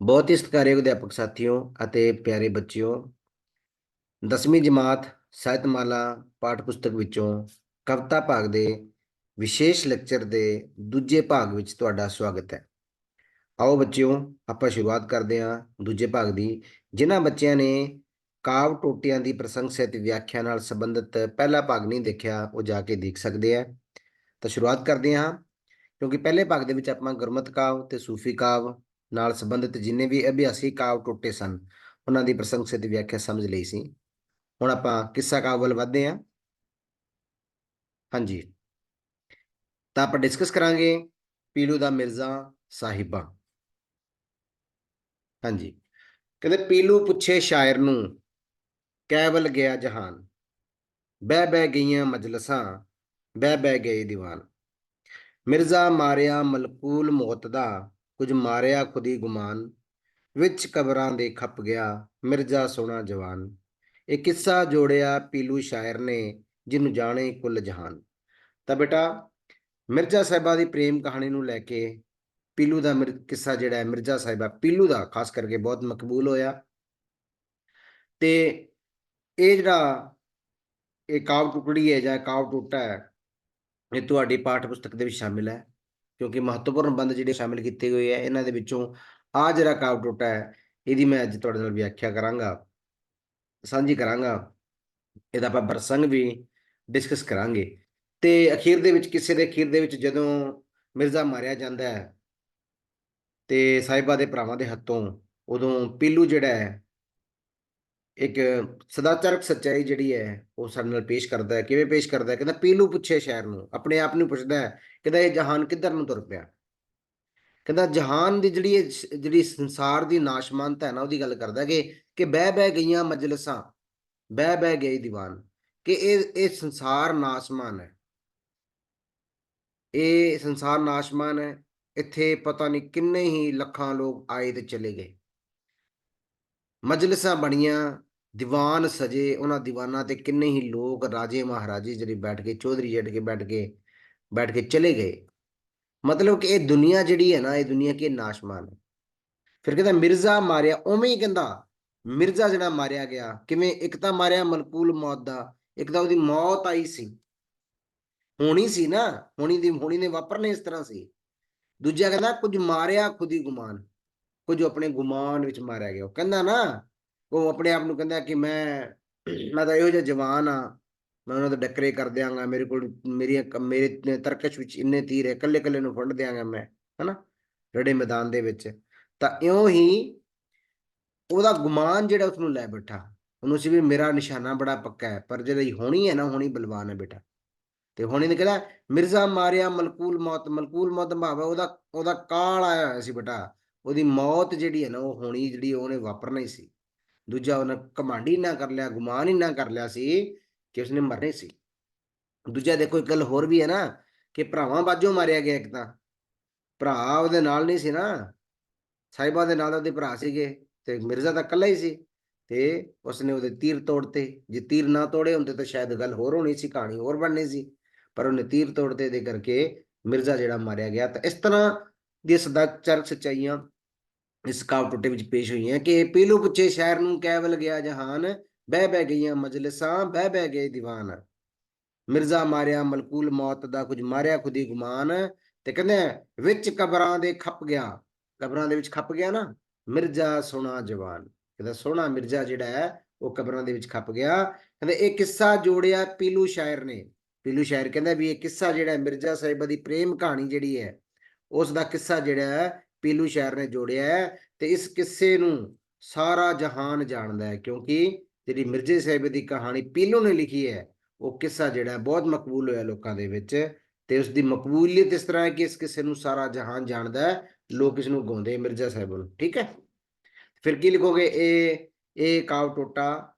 ਬਹੁਤ ਹੀ ਸਤਿਕਾਰਯੋਗ ਅਧਿਆਪਕ ਸਾਥੀਓ ਅਤੇ ਪਿਆਰੇ ਬੱਚਿਓ, ਦਸਵੀਂ ਜਮਾਤ ਸਾਹਿਤਮਾਲਾ ਪਾਠ ਪੁਸਤਕ ਵਿੱਚੋਂ ਕਵਿਤਾ ਭਾਗ ਦੇ ਵਿਸ਼ੇਸ਼ ਲੈਕਚਰ ਦੇ ਦੂਜੇ ਭਾਗ ਵਿੱਚ ਤੁਹਾਡਾ ਸਵਾਗਤ ਹੈ। ਆਓ ਬੱਚਿਓ, ਆਪਾਂ ਸ਼ੁਰੂਆਤ ਕਰਦੇ ਹਾਂ ਦੂਜੇ ਭਾਗ ਦੀ, ਜਿਨ੍ਹਾਂ ਬੱਚਿਆਂ ਨੇ ਕਾਵ ਟੋਟਿਆਂ ਦੀ ਪ੍ਰਸੰਗ ਸਹਿਤ ਵਿਆਖਿਆ ਨਾਲ ਸੰਬੰਧਿਤ ਪਹਿਲਾ ਭਾਗ ਨਹੀਂ ਦੇਖਿਆ, ਉਹ ਜਾ ਕੇ ਦੇਖ ਸਕਦੇ ਆ ਤਾਂ ਸ਼ੁਰੂਆਤ ਕਰਦੇ ਹਾਂ, ਕਿਉਂਕਿ ਪਹਿਲੇ ਭਾਗ ਦੇ ਵਿੱਚ ਆਪਾਂ ਗੁਰਮਤਿ ਕਾਵ ਤੇ ਸੂਫੀ ਕਾਵ ਨਾਲ ਸੰਬੰਧਿਤ ਜਿੰਨੇ ਵੀ ਅਭਿਆਸੀ ਕਾਵ ਟੋਟੇ ਸਨ, ਉਹਨਾਂ ਦੀ ਪ੍ਰਸੰਗਸਿਤ ਵਿਆਖਿਆ ਸਮਝ ਲਈ ਸੀ। ਹੁਣ ਆਪਾਂ ਕਿੱਸਾ ਕਾਵ ਵੱਲ ਵਧਦੇ ਹਾਂ। ਹਾਂਜੀ। ਤਾਂ ਆਪਾਂ ਡਿਸਕਸ ਕਰਾਂਗੇ ਪੀਲੂ ਦਾ ਮਿਰਜ਼ਾ ਸਾਹਿਬਾ। ਹਾਂਜੀ। ਕਹਿੰਦੇ ਪੀਲੂ ਪੁੱਛੇ ਸ਼ਾਇਰ ਨੂੰ ਕੈਵਲ ਗਿਆ ਜਹਾਨ। ਬਹਿ ਬਹਿ ਗਈਆਂ ਮਜਲਸਾਂ, ਬਹਿ ਬਹਿ ਗਏ ਦੀਵਾਨ। ਮਿਰਜ਼ਾ ਮਾਰਿਆ ਮਲਕੂਲ ਮੌਤ ਦਾ ਕੁਝ ਮਾਰਿਆ ਖੁਦੀ ਗੁਮਾਨ, ਵਿੱਚ ਕਬਰਾਂ ਦੇ ਖੱਪ ਗਿਆ ਮਿਰਜ਼ਾ ਸੋਹਣਾ ਜਵਾਨ। ਇਹ ਕਿੱਸਾ ਜੋੜਿਆ ਪੀਲੂ ਸ਼ਾਇਰ ਨੇ, ਜਿਹਨੂੰ ਜਾਣੇ ਕੁੱਲ ਜਹਾਨ। ਤਾਂ ਬੇਟਾ, ਮਿਰਜ਼ਾ ਸਾਹਿਬਾ ਦੀ ਪ੍ਰੇਮ ਕਹਾਣੀ ਨੂੰ ਲੈ ਕੇ ਪੀਲੂ ਦਾ ਮਿਰ- ਕਿੱਸਾ ਜਿਹੜਾ ਹੈ, ਮਿਰਜ਼ਾ ਸਾਹਿਬਾ ਪੀਲੂ ਦਾ ਖਾਸ ਕਰਕੇ ਬਹੁਤ ਮਕਬੂਲ ਹੋਇਆ। ਤੇ ਇਹ ਜਿਹੜਾ ਇਹ ਕਾਵ ਟੁਕੜੀ ਹੈ ਜਾਂ ਕਾਵ ਟੋਟਾ ਹੈ, ਇਹ ਤੁਹਾਡੀ ਪਾਠ ਪੁਸਤਕ ਦੇ ਵਿੱਚ ਸ਼ਾਮਿਲ ਹੈ। ਕਿਉਂਕਿ ਮਹੱਤਵਪੂਰਨ ਬੰਦ ਜਿਹੜੇ ਸ਼ਾਮਿਲ ਕੀਤੇ ਗਏ ਆ, ਇਹਨਾਂ ਦੇ ਵਿੱਚੋਂ ਆ ਜਿਹੜਾ ਕਾਵ ਟੋਟਾ ਹੈ, ਇਹਦੀ ਮੈਂ ਅੱਜ ਤੁਹਾਡੇ ਨਾਲ ਵਿਆਖਿਆ ਕਰਾਂਗਾ, ਸਾਂਝੀ ਕਰਾਂਗਾ, ਇਹਦਾ ਆਪਾਂ ਬਰਸੰਗ ਵੀ ਡਿਸਕਸ ਕਰਾਂਗੇ। ਤੇ ਅਖੀਰ ਦੇ ਵਿੱਚ, ਕਿਸੇ ਦੇ ਅਖੀਰ ਦੇ ਵਿੱਚ ਜਦੋਂ ਮਿਰਜ਼ਾ ਮਾਰਿਆ ਜਾਂਦਾ ਹੈ, ਤੇ ਸਾਹਿਬਾ ਦੇ ਭਰਾਵਾਂ ਦੇ ਹੱਥੋਂ ਉਦੋਂ ਪੀਲੂ ਜਿਹੜਾ ਹੈ ਇੱਕ ਸਦਾਚਾਰਕ ਸੱਚਾਈ ਜਿਹੜੀ ਹੈ, ਉਹ ਸਾਡੇ ਨਾਲ ਪੇਸ਼ ਕਰਦਾ ਹੈ। ਕਿਵੇਂ ਪੇਸ਼ ਕਰਦਾ ਹੈ? ਕਹਿੰਦਾ, ਪੀਲੂ ਪੁੱਛੇ ਸ਼ਹਿਰ ਨੂੰ, ਆਪਣੇ ਆਪ ਨੂੰ ਪੁੱਛਦਾ ਹੈ, ਕਹਿੰਦਾ, ਇਹ ਜਹਾਨ ਕਿੱਧਰ ਨੂੰ ਤੁਰ ਪਿਆ? ਕਹਿੰਦਾ, ਜਹਾਨ ਦੀ ਜਿਹੜੀ ਜਿਹੜੀ ਸੰਸਾਰ ਦੀ ਨਾਸ਼ਮਾਨਤਾ ਹੈ ਨਾ ਉਹਦੀ ਗੱਲ ਕਰਦਾ ਕਿ ਕਿ ਬਹਿ ਬਹਿ ਗਈਆਂ ਮਜਲਸਾਂ, ਬਹਿ ਬਹਿ ਗਏ ਦੀਵਾਨ, ਕਿ ਇਹ ਇਹ ਸੰਸਾਰ ਨਾਸ਼ਮਾਨ ਹੈ। ਇਹ ਸੰਸਾਰ ਨਾਸ਼ਮਾਨ ਹੈ, ਇੱਥੇ ਪਤਾ ਨਹੀਂ ਕਿੰਨੇ ਹੀ ਲੱਖਾਂ ਲੋਕ ਆਏ ਤੇ ਚਲੇ ਗਏ। ਮਜਲਸਾਂ ਬਣੀਆਂ ਦੀਵਾਨ ਸਜੇ ਉਹਨਾਂ ਦੀਵਾਨਾਂ ਤੇ ਕਿੰਨੇ ਹੀ ਲੋਕ ਰਾਜੇ ਮਹਾਰਾਜੇ ਜਿਹੜੇ ਬੈਠ ਕੇ, ਚੌਧਰੀ ਜਿਹੜੇ ਕੇ ਬੈਠ ਕੇ ਬੈਠ ਕੇ ਚਲੇ ਗਏ। ਮਤਲਬ ਕਿ ਇਹ ਦੁਨੀਆ ਜਿਹੜੀ ਹੈ ਨਾ, ਇਹ ਦੁਨੀਆ ਕੀ ਨਾਸ਼ਮਾਨ ਹੈ। ਫਿਰ ਕਹਿੰਦਾ ਮਿਰਜ਼ਾ ਮਾਰਿਆ, ਉਵੇਂ ਹੀ ਕਹਿੰਦਾ, ਮਿਰਜ਼ਾ ਜਿਹੜਾ ਮਾਰਿਆ ਗਿਆ, ਕਿਵੇਂ ਇੱਕ ਤਾਂ ਮਾਰਿਆ ਮਲਕੂਲ ਮੌਤ ਦਾ, ਇੱਕ ਤਾਂ ਉਹਦੀ ਮੌਤ ਆਈ ਸੀ। ਹੋਣੀ ਸੀ ਨਾ, ਹੋਣੀ ਦੀ, ਹੋਣੀ ਨੇ ਵਾਪਰਨੇ ਇਸ ਤਰ੍ਹਾਂ ਸੀ। ਦੂਜਾ ਕਹਿੰਦਾ, ਕੁਝ ਮਾਰਿਆ ਖੁਦੀ ਗੁਮਾਨ, ਕੁਝ ਆਪਣੇ ਗੁਮਾਨ ਵਿੱਚ ਮਾਰਿਆ ਗਿਆ। ਉਹ ਕਹਿੰਦਾ ਨਾ ਉਹ ਆਪਣੇ ਆਪ ਨੂੰ ਕਹਿੰਦਾ ਕਿ ਮੈਂ ਮੈਂ ਤਾਂ ਇਹੋ ਜਿਹਾ ਜਵਾਨ ਆ ਮੈਂ ਉਹਨਾਂ ਦੇ ਡੱਕਰੇ ਕਰ ਦਿਆਂਗਾ, ਮੇਰੇ ਕੋਲ ਮੇਰੀਆਂ ਮੇਰੇ ਤਰਕਸ਼ ਵਿੱਚ ਇੰਨੇ ਤੀਰ ਹੈ ਕੱਲੇ ਕੱਲੇ ਨੂੰ ਫੰਡ ਦਿਆਂਗਾ ਮੈਂ, ਹਨਾ, ਰੜੇ ਮੈਦਾਨ ਦੇ ਵਿੱਚ। ਤਾਂ ਇਉਂ ਹੀ ਉਹਦਾ ਗੁਮਾਨ ਜਿਹੜਾ ਉਸ ਨੂੰ ਲੈ ਬੈਠਾ, ਉਹਨੂੰ ਸੀ ਵੀ ਮੇਰਾ ਨਿਸ਼ਾਨਾ ਬੜਾ ਪੱਕਾ ਹੈ, ਪਰ ਜਿਹੜੀ ਹੋਣੀ ਹੈ ਨਾ, ਹੋਣੀ ਬਲਵਾਨ ਹੈ ਬੇਟਾ। ਤੇ ਹੋਣੀ ਨੇ ਕਹਿੰਦਾ ਮਿਰਜ਼ਾ ਮਾਰਿਆ, ਮਲਕੂਲ ਮੌਤ ਮਲਕੂਲ ਮੌਤ ਭਾਵ ਉਹਦਾ ਉਹਦਾ ਕਾਲ ਆਇਆ ਹੋਇਆ ਸੀ ਬੇਟਾ, ਉਹਦੀ ਮੌਤ ਜਿਹੜੀ ਹੈ ਨਾ, ਉਹ ਹੋਣੀ ਜਿਹੜੀ, ਉਹਨੇ ਵਾਪਰਨਾ ਹੀ ਸੀ। ਦੂਜਾ ਉਹਨੇ ਕਮਾਂਡੀ ਨਾ ਕਰ ਲਿਆ, ਗੁਮਾਨ ਹੀ ਨਾ ਕਰ ਲਿਆ ਸੀ ਕਿ ਉਸਨੇ ਮਰਨੇ ਸੀ। ਦੂਜਾ ਦੇਖੋ ਇੱਕ ਗੱਲ ਹੋਰ ਵੀ ਹੈ ਨਾ ਕਿ ਭਰਾਵਾਂ ਬਾਝੋਂ ਮਾਰਿਆ ਗਿਆ ਇੱਕ ਤਾਂ। ਭਰਾ ਉਹਦੇ ਨਾਲ ਨਹੀਂ ਸੀ ਨਾ। ਸਾਹਿਬਾ ਦੇ ਨਾਲ ਉਹਦੇ ਭਰਾ ਸੀਗੇ ਤੇ ਮਿਰਜ਼ਾ ਤਾਂ ਇਕੱਲਾ ਹੀ ਸੀ ਤੇ ਉਸਨੇ ਉਹਦੇ ਤੀਰ ਤੋੜਤੇ। ਜੇ ਤੀਰ ਨਾ ਤੋੜੇ ਹੁੰਦੇ ਤਾਂ ਸ਼ਾਇਦ ਗੱਲ ਹੋਰ ਹੋਣੀ ਸੀ, ਕਹਾਣੀ ਹੋਰ ਬਣਨੀ ਸੀ। ਪਰ ਉਹਨੇ ਤੀਰ ਤੋੜਤੇ ਦੇ ਕਰਕੇ ਮਿਰਜ਼ਾ ਜਿਹੜਾ ਮਾਰਿਆ ਗਿਆ ਤਾਂ ਇਸ ਤਰ੍ਹਾਂ ਦੀ ਸਦਾਚਾਰਕ ਸੱਚਾਈਆਂ ਇਸ ਕਾਵ ਟੁੱਟੇ ਵਿੱਚ ਪੇਸ਼ ਹੋਈਆਂ ਕਿ ਪੀਲੂ ਪੁੱਛੇ ਸ਼ਹਿਰ ਨੂੰ ਕੈਵਲ ਗਿਆ ਜਹਾਨ, ਬਹਿ ਬਹਿ ਗਈਆਂ ਮਜਲਿਸਾਂ, ਬਹਿ ਬਹਿ ਗਏ ਦੀਵਾਨ। ਮਿਰਜ਼ਾ ਮਾਰਿਆ ਮਲਕੂਲ ਮੌਤ ਦਾ ਕੁਝ ਮਾਰਿਆ ਖੁਦੀ ਗੁਮਾਨ ਤੇ ਕਹਿੰਦੇ, ਵਿੱਚ ਕਬਰਾਂ ਦੇ ਖੱਪ ਗਿਆ। ਕਬਰਾਂ ਦੇ ਵਿੱਚ ਖੱਪ ਗਿਆ ਨਾ? ਮਿਰਜ਼ਾ ਸੋਹਣਾ ਜਵਾਨ। ਕਹਿੰਦਾ, ਸੋਹਣਾ ਮਿਰਜ਼ਾ ਜਿਹੜਾ ਹੈ, ਉਹ ਕਬਰਾਂ ਦੇ ਵਿੱਚ ਖੱਪ ਗਿਆ। ਕਹਿੰਦੇ, ਇਹ ਕਿੱਸਾ ਜੋੜਿਆ ਪੀਲੂ ਸ਼ਾਇਰ ਨੇ। ਪੀਲੂ ਸ਼ਾਇਰ ਕਹਿੰਦਾ ਵੀ ਇਹ ਕਿੱਸਾ ਜਿਹੜਾ ਮਿਰਜ਼ਾ ਸਾਹਿਬਾ ਦੀ ਪ੍ਰੇਮ ਕਹਾਣੀ ਜਿਹੜੀ ਹੈ, ਉਸ ਦਾ ਕਿੱਸਾ ਜਿਹੜਾ ਹੈ ਪੀਲੂ ਸ਼ਾਇਰ ਨੇ ਜੋੜਿਆ ਹੈ ਤੇ ਇਸ ਕਿੱਸੇ ਨੂੰ ਸਾਰਾ ਜਹਾਨ ਜਾਣਦਾ ਹੈ ਕਿਉਂਕਿ ਜਿਹੜੀ ਮਿਰਜ਼ੇ ਸਾਹਿਬ ਦੀ ਕਹਾਣੀ ਪੀਲੂ ਨੇ ਲਿਖੀ ਹੈ, ਉਹ ਕਿੱਸਾ ਜਿਹੜਾ ਬਹੁਤ ਮਕਬੂਲ ਹੋਇਆ ਲੋਕਾਂ ਦੇ ਵਿੱਚ ਤੇ ਉਸ ਦੀ ਮਕਬੂਲੀਅਤ ਇਸ ਤਰ੍ਹਾਂ ਹੈ ਕਿ ਇਸ ਕਿੱਸੇ ਨੂੰ ਸਾਰਾ ਜਹਾਨ ਜਾਣਦਾ ਹੈ, ਲੋਕ ਇਸ ਨੂੰ ਗਾਉਂਦੇ ਮਿਰਜ਼ਾ ਸਾਹਿਬ ਨੂੰ ਠੀਕ ਹੈ? ਫਿਰ ਕੀ ਲਿਖੋਗੇ? ਇਹ ਇਹ ਕਾਵ ਟੋਟਾ,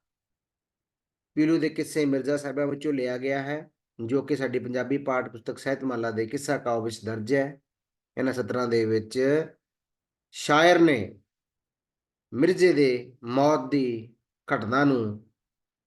ਪੀਲੂ ਦੇ ਕਿੱਸੇ ਮਿਰਜ਼ਾ ਸਾਹਿਬਾਂ ਵਿੱਚੋਂ ਲਿਆ ਗਿਆ ਹੈ, ਜੋ ਕਿ ਸਾਡੀ ਪੰਜਾਬੀ ਪਾਠ ਪੁਸਤਕ ਸਾਹਿਤਮਾਲਾ ਦੇ ਕਿੱਸਾ ਕਾਵ ਵਿੱਚ ਦਰਜ ਹੈ। ਇਹਨਾਂ ਸਤਰਾਂ ਦੇ ਵਿੱਚ ਸ਼ਾਇਰ ਨੇ ਮਿਰਜ਼ੇ ਦੇ ਮੌਤ ਦੀ ਘਟਨਾ ਨੂੰ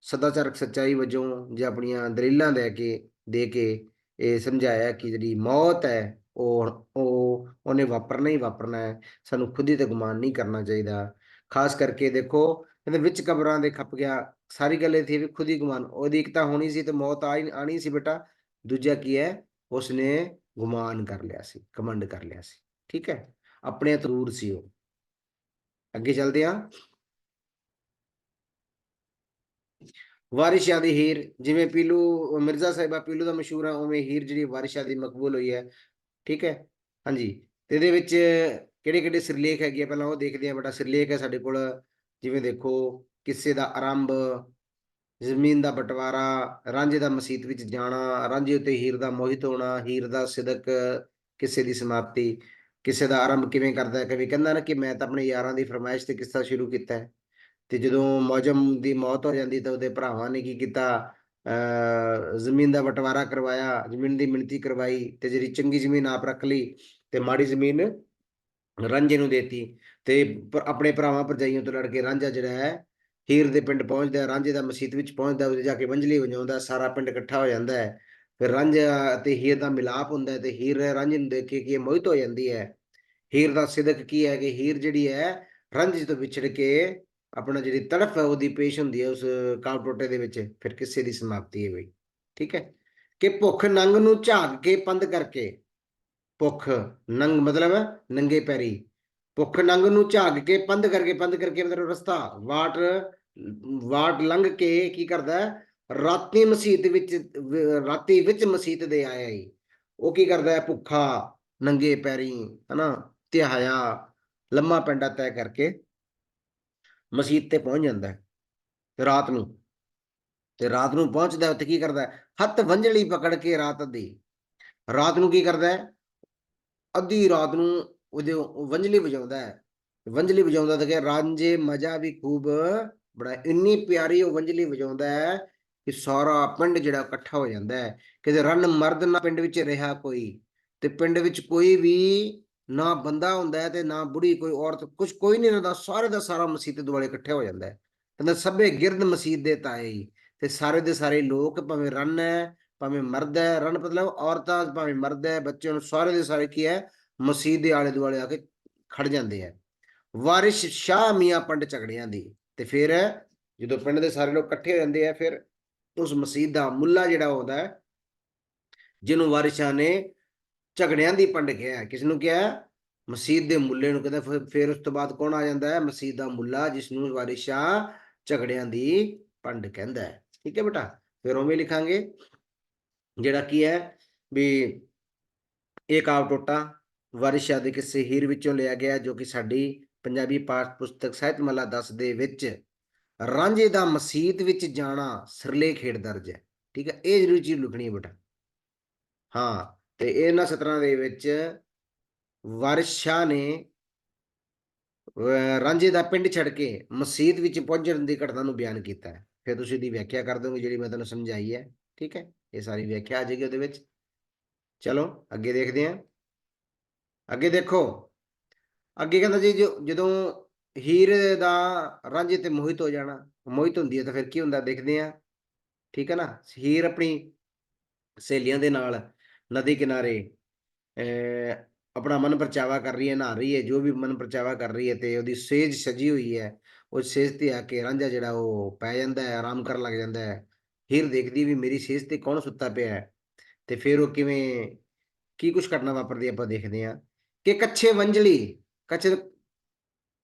ਸਦਾਚਾਰਕ ਸੱਚਾਈ ਵਜੋਂ ਜਾਂ ਆਪਣੀਆਂ ਦਲੀਲਾਂ ਦੇ ਕੇ ਦੇ ਕੇ ਇਹ ਸਮਝਾਇਆ ਕਿ ਜਿਹੜੀ ਮੌਤ ਹੈ, ਉਹ ਉਹ ਉਹਨੇ ਵਾਪਰਨਾ ਹੀ ਵਾਪਰਨਾ ਹੈ, ਸਾਨੂੰ ਖੁਦ ਹੀ ਤੇ ਗੁਮਾਨ ਨਹੀਂ ਕਰਨਾ ਚਾਹੀਦਾ। ਖਾਸ ਕਰਕੇ ਦੇਖੋ, ਇਹਦੇ ਵਿੱਚ ਕਬਰਾਂ ਦੇ ਖੱਪ ਗਿਆ, ਸਾਰੀ ਗੱਲ ਇਹ ਥੀ ਵੀ ਖੁਦ ਹੀ ਗੁਮਾਨ, ਉਹਦੀ ਇੱਕ ਤਾਂ ਹੋਣੀ ਸੀ ਤੇ ਮੌਤ ਆ ਆਣੀ ਸੀ ਬੇਟਾ, ਦੂਜਾ ਕੀ ਹੈ, ਉਸਨੇ ਗੁਮਾਨ ਕਰ ਲਿਆ ਸੀ ਕਮੰਡ ਕਰ ਲਿਆ ਸੀ, ਠੀਕ ਹੈ? ਆਪਣੇ ਤਰੂਰ ਸੀ ਉਹ। ਅੱਗੇ ਚੱਲਦੇ ਹਾਂ। ਵਾਰਿਸ਼ਾਂ ਦੀ ਹੀਰ, ਜਿਵੇਂ ਪੀਲੂ, ਮਿਰਜ਼ਾ ਸਾਹਿਬਾ ਪੀਲੂ ਦਾ ਮਸ਼ਹੂਰ ਆ, ਉਵੇਂ ਹੀਰ ਜਿਹੜੀ ਵਾਰਿਸ਼ਾਂ ਦੀ ਮਕਬੂਲ ਹੋਈ ਹੈ, ਠੀਕ ਹੈ? ਹਾਂਜੀ, ਤੇ ਇਹਦੇ ਵਿੱਚ ਕਿਹੜੇ ਕਿਹੜੇ ਸਿਰਲੇਖ ਹੈਗੇ ਆ? ਪਹਿਲਾਂ ਉਹ ਦੇਖਦੇ ਆ ਬੇਟਾ ਸਿਰਲੇਖ ਹੈ ਸਾਡੇ ਕੋਲ। ਜਿਵੇਂ ਦੇਖੋ, ਕਿੱਸੇ ਦਾ ਆਰੰਭ ਜ਼ਮੀਨ ਦਾ ਬਟਵਾਰਾ, ਰਾਂਝੇ ਦਾ ਮਸੀਤ ਵਿੱਚ ਜਾਣਾ, ਰਾਂਝੇ ਉਤੇ ਹੀਰ ਦਾ ਮੋਹਿਤ ਹੋਣਾ, ਹੀਰ ਦਾ ਸਿਦਕ ਕਿਸੇ ਦੀ ਸਮਾਪਤੀ, ਕਿਸੇ ਦਾ ਆਰੰਭ ਕਿਵੇਂ ਕਰਦਾ ਹੈ? ਕਵੀ ਕਹਿੰਦਾ ਨਾ ਕਿ ਮੈਂ ਤਾਂ ਆਪਣੇ ਯਾਰਾਂ ਦੀ ਫਰਮਾਇਸ਼ ਤੇ ਕਿੱਸਾ ਸ਼ੁਰੂ ਕੀਤਾ ਹੈ। ਤੇ ਜਦੋਂ ਮੌਜਮ ਦੀ ਮੌਤ ਹੋ ਜਾਂਦੀ ਤਾਂ ਉਹਦੇ ਭਰਾਵਾਂ ਨੇ ਕੀ ਕੀਤਾ? ਅਹ ਜ਼ਮੀਨ ਦਾ ਬਟਵਾਰਾ ਕਰਵਾਇਆ, ਜ਼ਮੀਨ ਦੀ ਮਿਣਤੀ ਕਰਵਾਈ ਤੇ ਜਿਹੜੀ ਚੰਗੀ ਜ਼ਮੀਨ ਆਪ ਰੱਖ ਲਈ ਤੇ ਮਾੜੀ ਜ਼ਮੀਨ ਰਾਂਝੇ ਨੂੰ ਦੇਤੀ ਤੇ ਆਪਣੇ ਭਰਾਵਾਂ ਭਰਜਾਈਆਂ ਤੋਂ ਲੜ ਕੇ ਰਾਂਝਾ ਜਿਹੜਾ ਹੈ ਹੀਰ ਦੇ ਪਿੰਡ ਪਹੁੰਚਦਾ ਰਾਂਝੇ ਦਾ ਮਸੀਤ ਵਿੱਚ ਪਹੁੰਚਦਾ ਉਹਦੇ ਜਾ ਕੇ ਵੰਜਲੀ ਵਜਾਉਂਦਾ ਸਾਰਾ ਪਿੰਡ ਇਕੱਠਾ ਹੋ ਜਾਂਦਾ ਹੈ। ਫਿਰ ਰਾਂਝਾ ਤੇ ਹੀਰ ਦਾ ਮਿਲਾਪ ਹੁੰਦਾ ਹੈ ਤੇ ਹੀਰ ਰਾਂਝੇ ਨੂੰ ਦੇਖ ਕੇ ਕੀ ਮੋਹਿਤ ਹੋ ਜਾਂਦੀ ਹੈ। ਹੀਰ ਦਾ ਸਿਦਕ ਕੀ ਹੈ ਕਿ ਹੀਰ ਜਿਹੜੀ ਹੈ, ਰਾਂਝੇ ਤੋਂ ਵਿਛੜ ਕੇ ਆਪਣਾ ਜਿਹੜੀ ਤੜਫ ਹੈ, ਉਹਦੀ ਪੇਸ਼ ਹੁੰਦੀ ਹੈ ਉਸ ਕਾਲ ਟੋਟੇ ਦੇ ਵਿੱਚ, ਫਿਰ ਕਿਸੇ ਦੀ ਸਮਾਪਤੀ ਹੈ ਬਈ। ਠੀਕ ਹੈ? ਕਿ ਭੁੱਖ ਨੰਗ ਨੂੰ ਝਾਕ ਕੇ ਪੰਦ ਕਰਕੇ। ਭੁੱਖ ਨੰਗ ਮਤਲਬ ਨੰਗੇ ਪੈਰੀ। ਭੁੱਖ ਨੰਗ ਨੂੰ ਝਾਕ ਕੇ ਪੰਧ ਕਰਕੇ ਪੰਧ ਕਰਕੇ ਮਤਲਬ ਰਸਤਾ, ਵਾਟ ਵਾਟ ਲੰਘ ਕੇ ਕੀ ਕਰਦਾ ਰਾਤੀ ਮਸਜਿਦ ਵਿੱਚ ਵ- ਰਾਤੀ ਵਿੱਚ ਮਸਜਿਦ ਦੇ ਆਇਆ ਹੀ ਉਹ ਕੀ ਕਰਦਾ ਭੁੱਖਾ, ਨੰਗੇ ਪੈਰੀ, ਹਨਾ? ਤਿਹਾਇਆ, ਲੰਮਾ ਪੈਂਡਾ ਤੈਅ ਕਰਕੇ ਮਸਜਿਦ ਤੇ ਪਹੁੰਚ ਜਾਂਦਾ ਤੇ ਰਾਤ ਨੂੰ, ਤੇ ਰਾਤ ਨੂੰ ਪਹੁੰਚਦਾ ਉੱਥੇ ਕੀ ਕਰਦਾ ਹੱਥ ਵੰਝਲੀ ਪਕੜ ਕੇ ਰਾਤ ਦੀ ਰਾਤ ਨੂੰ ਕੀ ਕਰਦਾ ਅੱਧੀ ਰਾਤ ਨੂੰ ਉਹਦੇ ਉਹ ਵੰਜਲੀ ਵਜਾਉਂਦਾ ਹੈ। ਵੰਜਲੀ ਵਜਾਉਂਦਾ ਤਾਂ ਕਿ ਰਾਂਝੇ ਮਜ਼ਾ ਵੀ ਖੂਬ ਬੜਾ ਇੰਨੀ ਪਿਆਰੀ ਉਹ ਵੰਜਲੀ ਵਜਾਉਂਦਾ ਹੈ ਕਿ ਸਾਰਾ ਪਿੰਡ ਜਿਹੜਾ ਇਕੱਠਾ ਹੋ ਜਾਂਦਾ ਹੈ। ਕਿਤੇ ਰਨ ਮਰਦ ਨਾ ਪਿੰਡ ਵਿੱਚ ਰਿਹਾ ਕੋਈ ਤੇ ਪਿੰਡ ਵਿੱਚ ਕੋਈ ਵੀ ਨਾ ਬੰਦਾ ਹੁੰਦਾ ਹੈ ਤੇ ਨਾ ਬੁੜੀ ਕੋਈ ਔਰਤ ਕੁਝ ਕੋਈ ਨਹੀਂ ਰਹਿੰਦਾ ਸਾਰੇ ਦਾ ਸਾਰਾ ਮਸੀਤ ਦੁਆਲੇ ਇਕੱਠੇ ਹੋ ਜਾਂਦਾ ਹੈ। ਕਹਿੰਦਾ ਸਭੇ ਗਿਰਦ ਮਸੀਤ ਦੇ ਤਾਏ ਤੇ ਸਾਰੇ ਦੇ ਸਾਰੇ ਲੋਕ ਭਾਵੇਂ ਰਨ ਹੈ, ਭਾਵੇਂ ਮਰਦ ਹੈ ਰਨ ਮਤਲਬ ਔਰਤਾਂ ਭਾਵੇਂ ਮਰਦ ਹੈ, ਬੱਚਿਆਂ ਨੂੰ ਸਾਰੇ ਦੇ ਸਾਰੇ ਕੀ ਹੈ ਮਸਜਿਦ ਦੇ ਆਲੇ ਦੁਆਲੇ ਆ ਕੇ ਖੜ ਜਾਂਦੇ ਆ। ਵਾਰਿਸ਼ ਸ਼ਾਹ ਮੀਆਂ ਪੰਡ ਝਗੜਿਆਂ ਦੀ ਤੇ ਫਿਰ ਜਦੋਂ ਪਿੰਡ ਦੇ ਸਾਰੇ ਲੋਕ ਇਕੱਠੇ ਹੋ ਜਾਂਦੇ ਆ, ਫਿਰ ਉਸ ਮਸਜਿਦ ਦਾ ਮੁੱਲਾ ਜਿਹੜਾ ਹੁੰਦਾ ਹੈ, ਜਿਹਨੂੰ ਵਾਰਿਸ਼ਾਂ ਨੇ ਝਗੜਿਆਂ ਦੀ ਪੰਡ ਕਿਹਾ ਹੈ। ਕਿਸ ਨੂੰ ਕਿਹਾ ਮਸਜਿਦ ਦੇ ਮੁੱਲੇ ਨੂੰ ਕਹਿੰਦਾ ਫਿਰ- ਫਿਰ ਉਸ ਤੋਂ ਬਾਅਦ ਕੌਣ ਆ ਜਾਂਦਾ ਹੈ? ਮਸਜਿਦ ਦਾ ਮੁੱਲਾ ਜਿਸ ਨੂੰ ਵਾਰਿਸ਼ਾਂ ਝਗੜਿਆਂ ਦੀ ਪੰਡ ਕਹਿੰਦਾ ਹੈ। ਠੀਕ ਹੈ ਬੇਟਾ? ਫਿਰ ਉਵੇਂ ਲਿਖਾਂਗੇ। ਜਿਹੜਾ ਕੀ ਹੈ ਵੀ, ਇਹ ਕਾਵ ਟੋਟਾ ਵਾਰਿਸ਼ਾ ਦੇ ਕਿਸੇ ਹੀਰ ਵਿੱਚੋਂ ਲਿਆ ਗਿਆ ਜੋ ਕਿ ਸਾਡੀ ਪੰਜਾਬੀ ਪਾਠ ਪੁਸਤਕ ਸਾਹਿਤਮਾਲਾ 10 ਦੇ ਵਿੱਚ ਰਾਂਝੇ ਦਾ ਮਸਜਿਦ ਵਿੱਚ ਜਾਣਾ ਸਿਰਲੇ ਖੇਡ ਦਰਜ ਹੈ। ਠੀਕ ਹੈ, ਇਹ ਜ਼ਰੂਰ ਚੀਜ਼ ਲਿਖਣੀ ਹੈ ਬੇਟਾ। ਹਾਂ, ਤੇ ਇਹਨਾਂ ਸਤਰਾਂ ਦੇ ਵਿੱਚ ਵਾਰਿਸ਼ਾ ਨੇ ਰਾਂਝੇ ਦਾ ਪਿੰਡ ਛੱਡ ਕੇ ਮਸਜਿਦ ਵਿੱਚ ਪਹੁੰਚਣ ਦੀ ਘਟਨਾ ਨੂੰ ਬਿਆਨ ਕੀਤਾ ਹੈ। ਫਿਰ ਤੁਸੀਂ ਇਹਦੀ ਵਿਆਖਿਆ ਕਰ ਦੋਗੇ ਜਿਹੜੀ ਮੈਂ ਤੁਹਾਨੂੰ ਸਮਝਾਈ ਹੈ। ਠੀਕ ਹੈ, ਇਹ ਸਾਰੀ ਵਿਆਖਿਆ ਆ ਜਾਏਗੀ ਉਹਦੇ ਵਿੱਚ। ਚਲੋ, ਅੱਗੇ ਦੇਖਦੇ ਹਾਂ। ਅੱਗੇ ਦੇਖੋ। ਅੱਗੇ ਕਹਿੰਦਾ ਜੀ ਜਦੋਂ ਹੀਰ ਦਾ ਰਾਂਝੇ ਤੇ ਮੋਹਿਤ ਹੋ ਜਾਣਾ ਮੋਹਿਤ ਹੁੰਦੀ ਹੈ ਤਾਂ ਫਿਰ ਕੀ ਹੁੰਦਾ ਦੇਖਦੇ ਹਾਂ। ਠੀਕ ਹੈ ਨਾ? ਹੀਰ ਆਪਣੀ ਸਹੇਲੀਆਂ ਦੇ ਨਾਲ ਨਦੀ ਕਿਨਾਰੇ ਅਹ, ਆਪਣਾ ਮਨ ਪਰਚਾਵਾ ਕਰ ਰਹੀ ਹੈ ਨਹਾ ਰਹੀ ਹੈ ਜੋ ਵੀ ਮਨ ਪਰਚਾਵਾ ਕਰ ਰਹੀ ਹੈ ਤੇ ਉਹਦੀ ਸੇਜ ਸਜੀ ਹੋਈ ਹੈ ਉਹ ਸੇਜ ਤੇ ਆ ਕੇ ਰਾਂਝਾ ਜਿਹੜਾ ਉਹ ਪੈ ਜਾਂਦਾ ਹੈ ਆਰਾਮ ਕਰਨ ਲੱਗ ਜਾਂਦਾ ਹੈ। ਹੀਰ ਦੇਖਦੀ ਵੀ ਮੇਰੀ ਸੇਜ ਤੇ ਕੌਣ ਸੁੱਤਾ ਪਿਆ ਹੈ ਤੇ ਫਿਰ ਉਹ ਕਿਵੇਂ ਕੀ ਕੁਝ ਘਟਨਾ ਵਾਪਰਦੀ ਹੈ ਆਪਾਂ ਦੇਖਦੇ ਹਾਂ। ਕਿ ਕੱਛੇ ਵੰਜਲੀ ਕੱਛ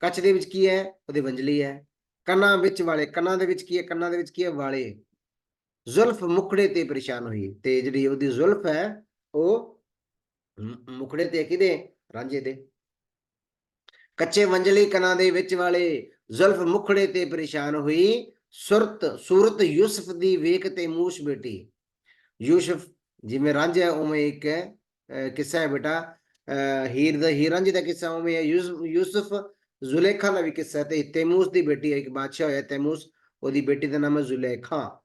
ਕੱਛ ਦੇ ਵਿੱਚ ਕੀ ਹੈ? ਉਹਦੀ ਵੰਜਲੀ ਹੈ। ਕੰਨਾਂ ਵਿੱਚ ਵਾਲੇ ਕੰਨਾਂ ਦੇ ਵਿੱਚ ਕੀ ਹੈ? ਕੰਨਾਂ ਦੇ ਵਿੱਚ ਕੀ ਹੈ? ਵਾਲੇ। ਜ਼ੁਲਫ ਮੁਖੜੇ ਤੇ ਪਰੇਸ਼ਾਨ ਹੋਈ। ਤੇ ਜਿਹੜੀ ਉਹਦੀ ਜ਼ੁਲਫ ਹੈ, ਉਹ ਮੁਖੜੇ ਤੇ ਕਿਹਦੇ? ਰਾਂਝੇ ਦੇ। ਕੱਚੇ ਵੰਜਲੀ ਕਨਾਂ ਦੇ ਵਿੱਚ ਵਾਲੇ। ਜ਼ੁਲਫ ਮੁਖੜੇ ਤੇ ਪਰੇਸ਼ਾਨ ਹੋਈ। ਸੁਰਤ ਸੂਰਤ ਯੂਸਫ ਦੀ ਵੇਖ ਤੇ ਮੂਸ਼ ਬੇਟੀ ਯੂਸਫ ਜਿਵੇਂ ਰਾਂਝਾ ਉਵੇਂ ਇੱਕ ਕਿੱਸਾ ਹੈ ਬੇਟਾ। ਹੀਰ ਦਾ ਹੀਰ ਦਾ ਕਿੱਸਾ ਉਵੇਂ ਹੈ। ਯੂਸ- ਯੂਸਫ ਜ਼ੁਲੇਖਾ ਦਾ ਵੀ ਕਿੱਸਾ ਤੇ ਤੈਮੂਸ ਦੀ ਬੇਟੀ ਇੱਕ ਬਾਦਸ਼ਾਹ ਹੋਇਆ ਤੈਮੂਸ। ਉਹਦੀ ਬੇਟੀ ਦਾ ਨਾਮ ਹੈ ਜ਼ੁਲੇਖਾ।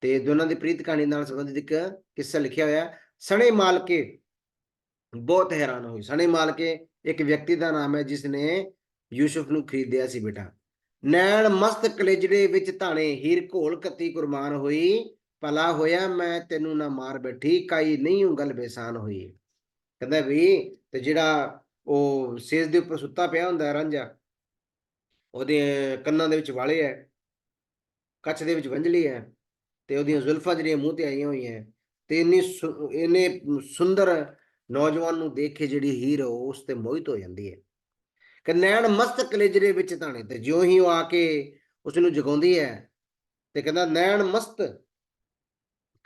ਤੇ ਦੋਨਾਂ ਦੀ ਪ੍ਰੀਤ ਕਹਾਣੀ ਨਾਲ ਸੰਬੰਧਿਤ ਇੱਕ ਕਿੱਸਾ ਲਿਖਿਆ ਹੋਇਆ ਸਣੇ ਮਾਲਕੇ, ਬਹੁਤ ਹੈਰਾਨ ਹੋਈ। ਸਣੇ ਮਾਲਕੇ ਇੱਕ ਵਿਅਕਤੀ ਦਾ ਨਾਮ ਹੈ ਜਿਸ ਨੇ ਯੂਸਫ ਨੂੰ ਖਰੀਦਿਆ ਸੀ ਬੇਟਾ। ਨੈਣ ਮਸਤ ਕਲੇਜੜੇ ਵਿੱਚ ਧਾਣੇ ਹੀਰ ਘੋਲ ਕੱਤੀ ਕੁਰਬਾਨ ਹੋਈ। ਭਲਾ ਹੋਇਆ ਮੈਂ ਤੈਨੂੰ ਨਾ ਮਾਰ ਬੈਠੀ, ਕਾਈ ਨਹੀਂ ਉਂਗਲ ਬੇਸਾਨ ਹੋਈ। ਕਹਿੰਦਾ ਵੀ ਤੇ ਜਿਹੜਾ ਉਹ ਸੇਜ ਦੇ ਉੱਪਰ ਸੁੱਤਾ ਪਿਆ ਹੁੰਦਾ ਹੈ ਰਾਂਝਾ ਉਹਦੇ ਕੰਨਾਂ ਦੇ ਵਿੱਚ ਵਾਲੇ ਹੈ ਕੱਚ ਦੇ ਵਿੱਚ ਵੰਝਲੀ ਹੈ ਤੇ ਉਹਦੀਆਂ ਜ਼ੁਲਫਾਂ ਜਿਹੜੀਆਂ ਮੂੰਹ ਤੇ ਆਈਆਂ ਹੋਈਆਂ ਤੇ ਇੰਨੀ ਸੁ- ਸੁੰਦਰ ਨੌਜਵਾਨ ਨੂੰ ਦੇਖ ਕੇ ਜਿਹੜੀ ਹੀਰ ਉਹ ਉਸ ਤੇ ਮੋਹਿਤ ਹੋ ਜਾਂਦੀ ਹੈ ਕਿ ਨੈਣ ਮਸਤ ਕਲੇਜਰੇ ਵਿੱਚ ਤਾਣੇ ਤੇ ਜਿਉਂ ਹੀ ਉਹ ਆ ਕੇ ਉਸ ਨੂੰ ਜਗਾਉਂਦੀ ਹੈ ਤੇ ਕਹਿੰਦਾ ਨੈਣ ਮਸਤ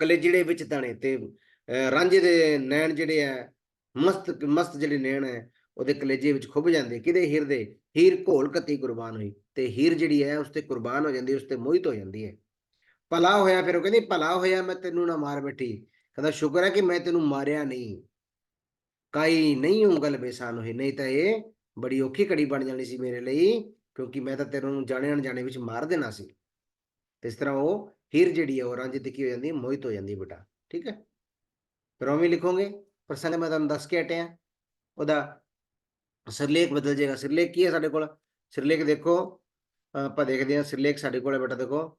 ਕਲੇਜੜੇ ਵਿੱਚ ਤਾਣੇ ਤੇ ਅਹ, ਰਾਂਝੇ ਦੇ ਨੈਣ ਜਿਹੜੇ ਆ ਮਸਤ ਮਸਤ ਜਿਹੜੇ ਨੈਣ ਹੈ, ਉਹਦੇ ਕਲੇਜੇ ਵਿੱਚ ਖੁੱਭ ਜਾਂਦੇ ਕਿਹਦੇ ਹੀਰ ਦੇ ਹੀਰ ਘੋਲ ਕਤੀ ਕੁਰਬਾਨ ਹੋਈ ਤੇ ਹੀਰ ਜਿਹੜੀ ਹੈ, ਉਸ ਤੇ ਕੁਰਬਾਨ ਹੋ ਜਾਂਦੀ ਉਸ ਤੇ ਮੋਹਿਤ ਹੋ ਜਾਂਦੀ ਹੈ। ਭਲਾ ਹੋਇਆ, ਫਿਰ ਉਹ ਕਹਿੰਦੀ, ਭਲਾ ਹੋਇਆ, ਮੈਂ ਤੈਨੂੰ ਨਾ ਮਾਰ ਬੈਠੀ। ਕਹਿੰਦਾ, ਸ਼ੁਕਰ ਹੈ ਕਿ ਮੈਂ ਤੈਨੂੰ ਮਾਰਿਆ ਨਹੀਂ। ਕਾਈ ਨਹੀਂ ਉਂਗਲ ਬੇਸਾਨ ਹੋਈ। ਨਹੀਂ ਤਾਂ ਇਹ ਬੜੀ ਔਖੀ ਘੜੀ ਬਣ ਜਾਣੀ ਸੀ ਮੇਰੇ ਲਈ, ਕਿਉਂਕਿ ਮੈਂ ਤਾਂ ਤੈਨੂੰ ਜਾਣੇ ਅਣਜਾਣੇ ਵਿੱਚ ਮਾਰ ਦੇਣਾ ਸੀ। ਤੇ ਇਸ ਤਰ੍ਹਾਂ ਉਹ ਹੀਰ ਜਿਹੜੀ ਹੈ, ਉਹ ਰਾਂਝੇ ਤੇ ਕੀ ਹੋ ਜਾਂਦੀ, ਮੋਹਿਤ ਹੋ ਜਾਂਦੀ ਬੇਟਾ। ਠੀਕ ਹੈ? ਫਿਰ ਉਵੇਂ ਲਿਖੋਗੇ? ਪ੍ਰਸੰਗ ਮੈਂ ਤੁਹਾਨੂੰ ਦੱਸ ਕੇ ਹਟਿਆ। ਉਹਦਾ ਸਿਰਲੇਖ ਬਦਲ ਜਾਏਗਾ। ਸਿਰਲੇਖ ਕੀ ਹੈ ਸਾਡੇ ਕੋਲ? ਸਿਰਲੇਖ ਦੇਖੋ। ਆਪਾਂ ਦੇਖਦੇ ਹਾਂ ਸਿਰਲੇਖ ਸਾਡੇ ਕੋਲ ਬੇਟਾ ਦੇਖੋ।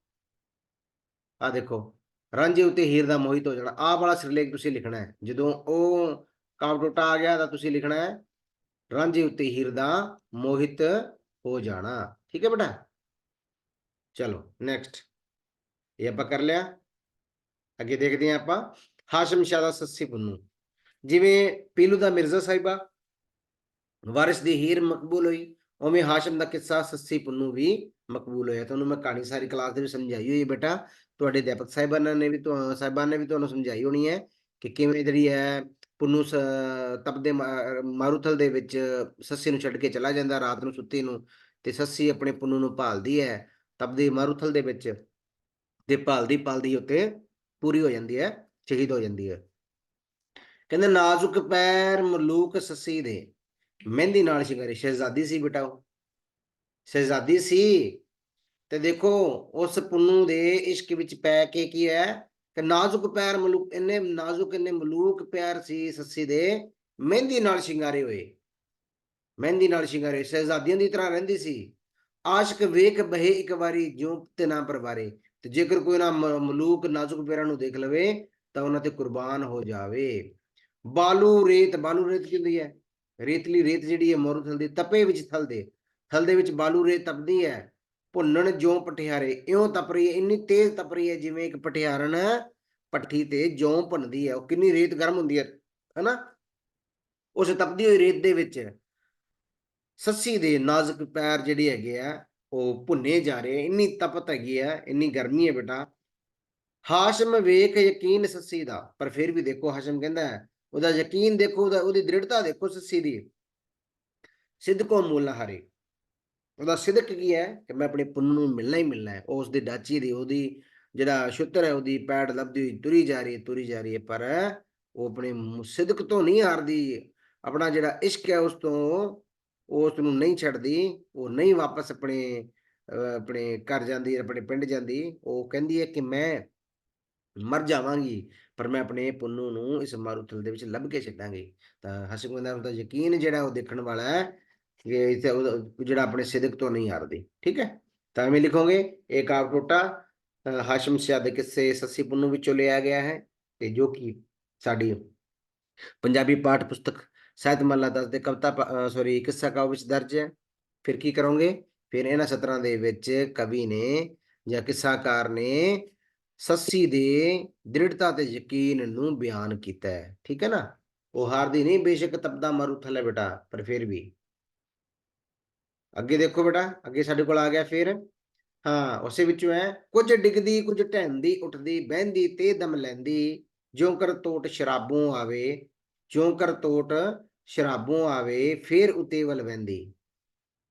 ਆ ਦੇਖੋ। ਰਾਂਝੇ ਉੱਤੇ ਹੀਰ ਦਾ ਮੋਹਿਤ ਹੋ ਜਾਣਾ। ਆਹ ਵਾਲਾ ਸਿਰਲੇਖ ਤੁਸੀਂ ਲਿਖਣਾ ਹੈ। ਜਦੋਂ ਉਹ ਕਾਵ ਟੋਟਾ ਆ ਗਿਆ ਤਾਂ ਤੁਸੀਂ ਲਿਖਣਾ ਹੈ ਰਾਂਝੇ ਉੱਤੇ ਹੀਰ ਦਾ ਮੋਹਿਤ ਹੋ ਜਾਣਾ। ਠੀਕ ਹੈ ਬੇਟਾ? ਚਲੋ ਨੈਕਸਟ ਇਹ ਆਪਾਂ ਕਰ ਲਿਆ। ਅੱਗੇ ਦੇਖਦੇ ਹਾਂ ਆਪਾਂ। ਹਾਸ਼ਮ ਸ਼ਾਹ ਦਾ ਸੱਸੀ ਪੁੰਨੂ। ਜਿਵੇਂ ਪੀਲੂ ਦਾ ਮਿਰਜ਼ਾ ਸਾਹਿਬਾ, ਵਾਰਿਸ ਦੀ ਹੀਰ ਮਕਬੂਲ ਹੋਈ, ਉਵੇਂ ਹਾਸ਼ਮ ਦਾ ਕਿੱਸਾ ਸੱਸੀ ਪੁੰਨੂ ਵੀ ਮਕਬੂਲ ਹੋਇਆ। ਤੁਹਾਨੂੰ ਮੈਂ ਕਹਾਣੀ ਸਾਰੀ ਕਲਾਸ ਦੇ ਵਿੱਚ ਸਮਝਾਈ ਹੋਈ ਹੈ ਬੇਟਾ। ਤੁਹਾਡੇ ਅਧਿਆਪਕ ਸਾਹਿਬਾਨਾਂ ਨੇ ਵੀ ਤੁਹਾਨੂੰ ਸਾਹਿਬਾਨ ਨੇ ਵੀ ਤੁਹਾਨੂੰ ਸਮਝਾਈ ਹੋਣੀ ਹੈ ਕਿ ਕਿਵੇਂ ਜਿਹੜੀ ਹੈ ਪੁੰਨੂ ਸ- ਤਪਦੇ ਮਾਰੂਥਲ ਦੇ ਵਿੱਚ ਸੱਸੀ ਨੂੰ ਛੱਡ ਕੇ ਚਲਾ ਜਾਂਦਾ, ਰਾਤ ਨੂੰ ਸੁੱਤੀ ਨੂੰ, ਤੇ ਸੱਸੀ ਆਪਣੇ ਪੁੰਨੂ ਨੂੰ ਭਾਲਦੀ ਹੈ ਤਪਦੇ ਮਾਰੂਥਲ ਦੇ ਵਿੱਚ, ਤੇ ਭਾਲਦੀ ਭਾਲਦੀ ਉੱਤੇ ਪੂਰੀ ਹੋ ਜਾਂਦੀ ਹੈ, ਸ਼ਹੀਦ ਹੋ ਜਾਂਦੀ ਹੈ। ਕਹਿੰਦੇ ਨਾਜ਼ੁਕ ਪੈਰ ਮਲੂਕ ਸੱਸੀ ਦੇ। ਮਹਿੰਦੀ ਨਾਲ ਸ਼ਿੰਗਾਰੇ। ਸ਼ਹਿਜ਼ਾਦੀ ਸੀ ਬੇਟਾ ਉਹ। ਸ਼ਹਿਜ਼ਾਦੀ ਸੀ। ਤੇ ਦੇਖੋ ਉਸ ਪੁੰਨੂ ਦੇ ਇਸ਼ਕ ਵਿੱਚ ਪੈ ਕੇ ਕੀ ਹੈ ਕਿ ਨਾਜ਼ੁਕ ਪੈਰ ਮਲੂਕ ਇੰਨੇ ਨਾਜ਼ੁਕ ਇੰਨੇ ਮਲੂਕ ਪੈਰ ਸੀ ਸੱਸੀ ਦੇ। ਮਹਿੰਦੀ ਨਾਲ ਸ਼ਿੰਗਾਰੇ ਹੋਏ। ਮਹਿੰਦੀ ਨਾਲ ਸ਼ਿੰਗਾਰੇ ਹੋਏ, ਸ਼ਹਿਜ਼ਾਦੀਆਂ ਦੀ ਤਰ੍ਹਾਂ ਰਹਿੰਦੀ ਸੀ। ਆਸ਼ਕ ਵੇਖ ਬਹੇ ਇੱਕ ਵਾਰੀ ਜਿਉ ਤੇ ਨਾ ਪਰਵਾਰੇ। ਤੇ ਜੇਕਰ ਕੋਈ ਨਾ ਮਲੂਕ ਨਾਜ਼ੁਕ ਪੈਰਾਂ ਨੂੰ ਦੇਖ ਲਵੇ ਤਾਂ ਉਹਨਾਂ ਤੇ ਕੁਰਬਾਨ ਹੋ ਜਾਵੇ। ਬਾਲੂ ਰੇਤ ਬਾਲੂ ਰੇਤ ਕੀ ਹੁੰਦੀ ਹੈ? ਰੇਤਲੀ ਰੇਤ ਜਿਹੜੀ ਹੈ ਮੋਰੂਥਲ ਦੀ ਤਪੇ ਵਿੱਚ ਥਲ ਦੇ ਥਲ ਦੇ ਵਿੱਚ ਬਾਲੂ ਰੇਤ ਤਪਦੀ ਹੈ ਭੁੰਨਣ ਜਿਉਂ ਪਟਿਆਰੇ ਇਉਂ ਤਪ ਰਹੀ ਹੈ ਇੰਨੀ ਤੇਜ਼ ਤਪ ਰਹੀ ਹੈ ਜਿਵੇਂ ਇੱਕ ਪਟਿਆਰਨ ਪੱਠੀ ਤੇ ਜਿਉਂ ਭੁੰਨਦੀ ਹੈ। ਉਹ ਕਿੰਨੀ ਰੇਤ ਗਰਮ ਹੁੰਦੀ ਹੈ ਹੈਨਾ? ਉਸ ਤਪਦੀ ਹੋਈ ਰੇਤ ਦੇ ਵਿੱਚ ਸੱਸੀ ਦੇ ਨਾਜ਼ੁਕ ਪੈਰ ਜਿਹੜੇ ਹੈਗੇ ਆ ਉਹ ਭੁੰਨੇ ਜਾ ਰਹੇ ਇੰਨੀ ਤਪਤ ਹੈਗੀ ਆ ਇੰਨੀ ਗਰਮੀ ਹੈ ਬੇਟਾ। ਹਾਸ਼ਮ ਵੇਖ ਯਕੀਨ ਸੱਸੀ ਦਾ ਪਰ ਫਿਰ ਵੀ ਦੇਖੋ ਹਾਸ਼ਮ ਕਹਿੰਦਾ ਹੈ, ਉਹਦਾ ਯਕੀਨ ਦੇਖੋ ਉਹਦਾ ਉਹਦੀ ਦ੍ਰਿੜਤਾ ਦੇਖੋ ਸੱਸੀ ਦੀ। ਸਿੱਧਕੋ ਨਾ ਹਰੇ। ਉਹਦਾ ਸਿੱਧਕ ਕੀ ਹੈ ਕਿ ਮੈਂ ਆਪਣੇ ਪੁੰਨ ਨੂੰ ਮਿਲਣਾ ਹੀ ਮਿਲਣਾ ਹੈ। ਉਹ ਉਸਦੀ ਡਾਚੀ ਦੀ ਉਹਦੀ ਜਿਹੜਾ ਸ਼ੁੱਤਰ ਹੈ ਉਹਦੀ ਪੈੜ ਲੱਭਦੀ ਹੋਈ ਤੁਰੀ ਜਾ ਰਹੀ ਹੈ ਤੁਰੀ ਜਾ ਰਹੀ ਹੈ ਪਰ ਉਹ ਆਪਣੇ ਮੁ- ਸਿਦਕ ਤੋਂ ਨਹੀਂ ਹਾਰਦੀ। ਆਪਣਾ ਜਿਹੜਾ ਇਸ਼ਕ ਹੈ ਉਸ ਤੋਂ ਉਹ ਉਸ ਨੂੰ ਨਹੀਂ ਛੱਡਦੀ। ਉਹ ਨਹੀਂ ਵਾਪਸ ਆਪਣੇ ਅਹ, ਆਪਣੇ ਘਰ ਜਾਂਦੀ ਆਪਣੇ ਪਿੰਡ ਜਾਂਦੀ। ਉਹ ਕਹਿੰਦੀ ਹੈ ਕਿ ਮੈਂ ਮਰ ਜਾਵਾਂਗੀ। ਪਰ ਮੈਂ ਆਪਣੇ ਪੁੰਨੂ ਨੂੰ ਇਸ ਮਾਰੂਥਲ ਦੇ ਵਿੱਚ ਲੱਭ ਕੇ ਛੱਡਾਂਗੀ। ਤਾਂ ਹਸਗੁੰਦਾ ਦਾ ਯਕੀਨ ਜਿਹੜਾ ਉਹ ਦੇਖਣ ਵਾਲਾ ਹੈ ਕਿ ਇੱਥੇ ਜਿਹੜਾ ਆਪਣੇ ਸਿਦਕ ਤੋਂ ਨਹੀਂ ਹਾਰਦੇ। ਠੀਕ ਹੈ? ਤਾਂ ਐਵੇਂ ਲਿਖੋਗੇ, ਇਹ ਕਾਵ ਟੋਟਾ ਹਾਸ਼ਮ ਸ਼ਾਹ ਦੇ ਕਿੱਸੇ ਸੱਸੀ ਪੁੰਨੂ ਵਿੱਚੋਂ ਲਿਆ ਗਿਆ ਹੈ ਤੇ ਜੋ ਕਿ ਸਾਡੀ ਪੰਜਾਬੀ ਪਾਠ ਪੁਸਤਕ ਸਾਹਿਤ ਮਹਲਾ 10 ਦੇ ਕਵਿਤਾ ਸੌਰੀ ਕਿੱਸਾ ਕਾਵ ਵਿੱਚ ਦਰਜ ਹੈ। ਫਿਰ ਕੀ ਕਰੋਗੇ? ਫਿਰ ਇਹਨਾਂ ਸਤਰਾਂ ਦੇ ਵਿੱਚ ਕਵੀ ਨੇ ਜਾਂ ਕਿੱਸਾਕਾਰ ਨੇ ਸੱਸੀ ਦੇ ਦ੍ਰਿੜਤਾ ਤੇ ਯਕੀਨ ਨੂੰ ਬਿਆਨ ਕੀਤਾ ਹੈ। ਠੀਕ ਹੈ ਨਾ? ਉਹ ਹਾਰਦੀ ਨਹੀਂ, ਬੇਸ਼ੱਕ ਤਪਦਾ ਮਾਰੂ ਥੱਲੇ ਬੇਟਾ, ਪਰ ਫਿਰ ਵੀ। ਅੱਗੇ ਦੇਖੋ ਬੇਟਾ, ਅੱਗੇ ਸਾਡੇ ਕੋਲ ਆ ਗਿਆ ਫਿਰ। ਹਾਂ, ਉਸੇ ਵਿੱਚੋਂ ਹੈ, ਕੁਝ ਡਿੱਗਦੀ, ਕੁਝ ਢਹਿੰਦੀ, ਉੱਠਦੀ, ਬਹਿੰਦੀ, ਤੇ ਦਮ ਲੈਂਦੀ, ਜਿਉਂ ਕਰ ਤੋਟ ਸ਼ਰਾਬੋਂ ਆਵੇ, ਜਿਉਂ ਕਰ ਤੋਟ ਸ਼ਰਾਬੋਂ ਆਵੇ, ਫਿਰ ਉਤੇ ਵੱਲ ਵਹਿੰਦੀ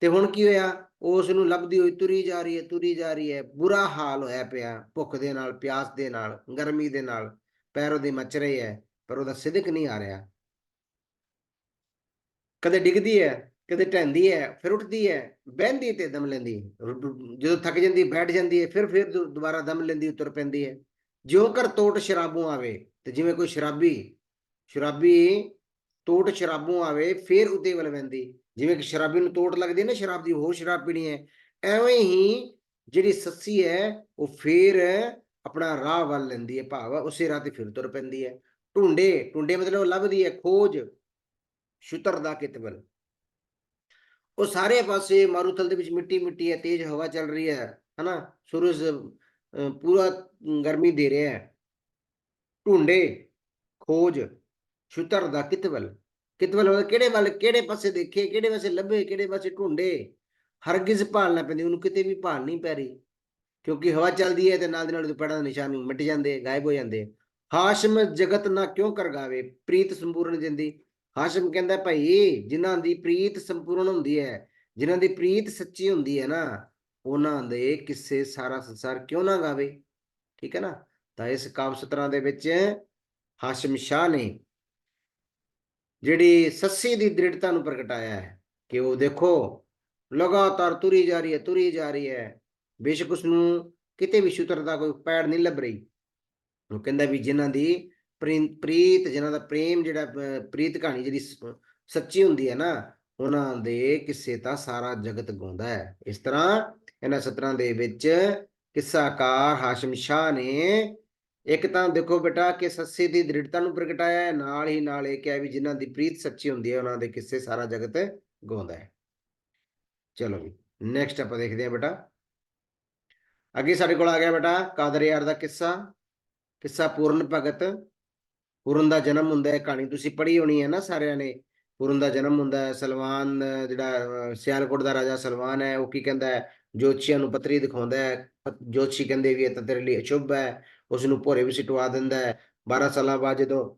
ਤੇ ਹੁਣ ਕੀ ਹੋਇਆ? ਉਸ ਨੂੰ ਲੱਭਦੀ ਹੋਈ ਤੁਰੀ ਜਾ ਰਹੀ ਹੈ, ਤੁਰੀ ਜਾ ਰਹੀ ਹੈ। ਬੁਰਾ ਹਾਲ ਹੋਇਆ ਪਿਆ, ਭੁੱਖ ਦੇ ਨਾਲ, ਪਿਆਸ ਦੇ ਨਾਲ, ਗਰਮੀ ਦੇ ਨਾਲ। ਪੈਰ ਉਹਦੇ ਮੱਚ ਰਹੇ ਹੈ, ਪਰ ਉਹਦਾ ਸਿਦਕ ਨਹੀਂ ਆ ਰਿਹਾ। ਕਦੇ ਡਿੱਗਦੀ ਹੈ, ਕਦੇ ਢਹਿੰਦੀ ਹੈ, ਫਿਰ ਉੱਠਦੀ ਹੈ, ਬਹਿੰਦੀ ਤੇ ਦਮ ਲੈਂਦੀ ਜਦੋਂ ਥੱਕ ਜਾਂਦੀ, ਬੈਠ ਜਾਂਦੀ ਹੈ, ਫਿਰ ਫਿਰ ਦੁ- ਦੁਬਾਰਾ ਦਮ ਲੈਂਦੀ ਉਤਰ ਪੈਂਦੀ ਹੈ। ਜਿਉਂ ਕਰ ਤੋਟ ਸ਼ਰਾਬੋਂ ਆਵੇ, ਤੇ ਜਿਵੇਂ ਕੋਈ ਸ਼ਰਾਬੀ ਸ਼ਰਾਬੀ ਤੋਟ ਸ਼ਰਾਬੋਂ ਆਵੇ, ਫਿਰ ਉਤੇ ਵੱਲ ਵਹਿੰਦੀ ਜਿਵੇਂ ਕਿ ਸ਼ਰਾਬੀ ਨੂੰ ਤੋੜ ਲੱਗਦੀ ਹੈ ਨਾ ਸ਼ਰਾਬ ਦੀ ਹੋਰ ਸ਼ਰਾਬ ਪੀਣੀ ਹੈ। ਐਵੇਂ ਹੀ ਜਿਹੜੀ ਸੱਸੀ ਹੈ ਉਹ ਫੇਰ ਆਪਣਾ ਰਾਹ ਵੱਲ ਲੈਂਦੀ ਹੈ ਭਾਵ ਉਸੇ ਰਾਹ ਤੇ ਫਿਰ ਤੁਰ ਪੈਂਦੀ ਹੈ। ਢੁੰਡੇ ਢੂੰਡੇ ਮਤਲਬ ਲੱਭਦੀ ਹੈ ਖੋਜ ਸ਼ੁਤਰ ਦਾ ਕਿਤਵਲ ਉਹ ਸਾਰੇ ਪਾਸੇ ਮਾਰੂਥਲ ਦੇ ਵਿੱਚ ਮਿੱਟੀ ਮਿੱਟੀ ਹੈ ਤੇਜ਼ ਹਵਾ ਚੱਲ ਰਹੀ ਹੈ ਹਨਾ? ਸੂਰਜ ਅਹ, ਪੂਰਾ ਗਰਮੀ ਦੇ ਰਿਹਾ ਹੈ। ਢੂੰਡੇ ਖੋਜ ਛੁਤਰ ਦਾ ਕਿਤਵਲ ਕਿਤਵਲ ਵੱਲ ਕਿਹੜੇ ਵੱਲ, ਕਿਹੜੇ ਪਾਸੇ ਦੇਖੇ, ਕਿਹੜੇ ਪਾਸੇ ਲੱਭੇ, ਕਿਹੜੇ ਪਾਸੇ ਢੂੰਡੇ? ਹਰਗਿਜ਼ ਭਾਲਣਾ ਪੈਂਦੀ, ਉਹਨੂੰ ਕਿਤੇ ਵੀ ਭਾਲ ਨਹੀਂ ਪੈ ਰਹੀ। ਕਿਉਂਕਿ ਹਵਾ ਚੱਲਦੀ ਹੈ ਤੇ ਨਾਲ ਦੀ ਨਾਲ ਉਹਦੇ ਪੈੜਾਂ ਦੇ ਨਿਸ਼ਾਨ ਵੀ ਮਿਟ ਜਾਂਦੇ, ਗਾਇਬ ਹੋ ਜਾਂਦੇ ਹਾਸ਼ਮ ਜਗਤ ਨਾ ਕਿਉਂ ਕਰਗਾਵੇ? ਪ੍ਰੀਤ ਸੰਪੂਰਨ ਜਿੰਦੀ। ਹਾਸ਼ਮ ਕਹਿੰਦਾ, ਭਾਈ, ਜਿਨ੍ਹਾਂ ਦੀ ਪ੍ਰੀਤ ਸੰਪੂਰਨ ਹੁੰਦੀ ਹੈ, ਜਿਨ੍ਹਾਂ ਦੀ ਪ੍ਰੀਤ ਸੱਚੀ ਹੁੰਦੀ ਹੈ ਨਾ, ਉਹਨਾਂ ਦੇ ਕਿਸੇ ਸਾਰਾ ਸੰਸਾਰ ਕਿਉਂ ਨਾ ਗਾਵੇ? ਠੀਕ ਹੈ ਨਾ? ਤਾਂ ਇਸ ਕਾਵ ਸਤਰਾਂ ਦੇ ਵਿੱਚ ਹਾਸ਼ਮ ਸ਼ਾਹ ਨੇ ਜਿਹੜੀ ਸੱਸੀ ਦੀ ਦ੍ਰਿੜਤਾ ਨੂੰ ਪ੍ਰਗਟਾਇਆ ਹੈ ਕਿ ਉਹ ਦੇਖੋ, ਲਗਾਤਾਰ ਤੁਰੀ ਜਾ ਰਹੀ ਹੈ, ਤੁਰੀ ਜਾ ਰਹੀ ਹੈ। ਬੇਸ਼ੱਕ ਉਸ ਨੂੰ ਕਿਤੇ ਵੀ ਸ਼ੁਤਰ ਦਾ ਕੋਈ ਪੈੜ ਨਹੀਂ ਲੱਭ ਰਹੀ। ਉਹ ਕਹਿੰਦਾ ਵੀ ਜਿਨ੍ਹਾਂ ਦੀ ਪ੍ਰੀ- ਪ੍ਰੀਤ, ਜਿਨ੍ਹਾਂ ਦਾ ਪ੍ਰੇਮ ਜਿਹੜਾ ਪ੍ਰੀਤ ਕਹਾਣੀ ਜਿਹੜੀ ਸੱਚੀ ਹੁੰਦੀ ਹੈ ਨਾ, ਉਹਨਾਂ ਦੇ ਕਿੱਸੇ ਤਾਂ ਸਾਰਾ ਜਗਤ ਗਾਉਂਦਾ ਹੈ। ਇਸ ਤਰ੍ਹਾਂ ਇਹਨਾਂ ਸਤਰਾਂ ਦੇ ਵਿੱਚ ਕਿੱਸਾਕਾਰ ਹਾਸ਼ਮ ਸ਼ਾਹ ਨੇ ਇੱਕ ਤਾਂ ਦੇਖੋ ਬੇਟਾ ਕਿ ਸੱਸੀ ਦੀ ਦ੍ਰਿੜਤਾ ਨੂੰ ਪ੍ਰਗਟਾਇਆ ਹੈ, ਨਾਲ ਹੀ ਨਾਲ ਇਹ ਕਿਹਾ ਵੀ ਜਿਨ੍ਹਾਂ ਦੀ ਪ੍ਰੀਤ ਸੱਚੀ ਹੁੰਦੀ ਹੈ, ਉਹਨਾਂ ਦੇ ਕਿੱਸੇ ਸਾਰਾ ਜਗਤ ਗਾਉਂਦਾ ਹੈ। ਚਲੋ ਵੀ ਨੈਕਸਟ ਆਪਾਂ ਦੇਖਦੇ ਹਾਂ ਬੇਟਾ। ਅੱਗੇ ਸਾਡੇ ਕੋਲ ਆ ਗਿਆ ਬੇਟਾ ਕਾਦਰ ਯਾਰ ਦਾ ਕਿੱਸਾ। ਕਿੱਸਾ ਪੂਰਨ ਭਗਤ। ਪੂਰਨ ਦਾ ਜਨਮ ਹੁੰਦਾ ਹੈ, ਕਹਾਣੀ ਤੁਸੀਂ ਪੜ੍ਹੀ ਹੋਣੀ ਹੈ ਨਾ ਸਾਰਿਆਂ ਨੇ। ਪੂਰਨ ਦਾ ਜਨਮ ਹੁੰਦਾ ਹੈ ਸਲਮਾਨ ਜਿਹੜਾ ਸਿਆਲਕੋਟ ਦਾ ਰਾਜਾ ਸਲਵਾਨ ਹੈ, ਉਹ ਕੀ ਕਹਿੰਦਾ ਹੈ? ਜੋਤਸ਼ੀਆਂ ਨੂੰ ਪੱਤਰੀ ਦਿਖਾਉਂਦਾ ਹੈ। ਜੋਤਸ਼ੀ ਕਹਿੰਦੇ ਵੀ ਇਹ ਤਾਂ ਤੇਰੇ ਲਈ ਅਸ਼ੁਭ ਹੈ। ਉਸ ਨੂੰ ਭੋਰੇ ਵਿੱਚ ਸਿਟਵਾ ਦਿੰਦਾ ਹੈ। 12 ਸਾਲਾਂ ਬਾਅਦ ਜਦੋਂ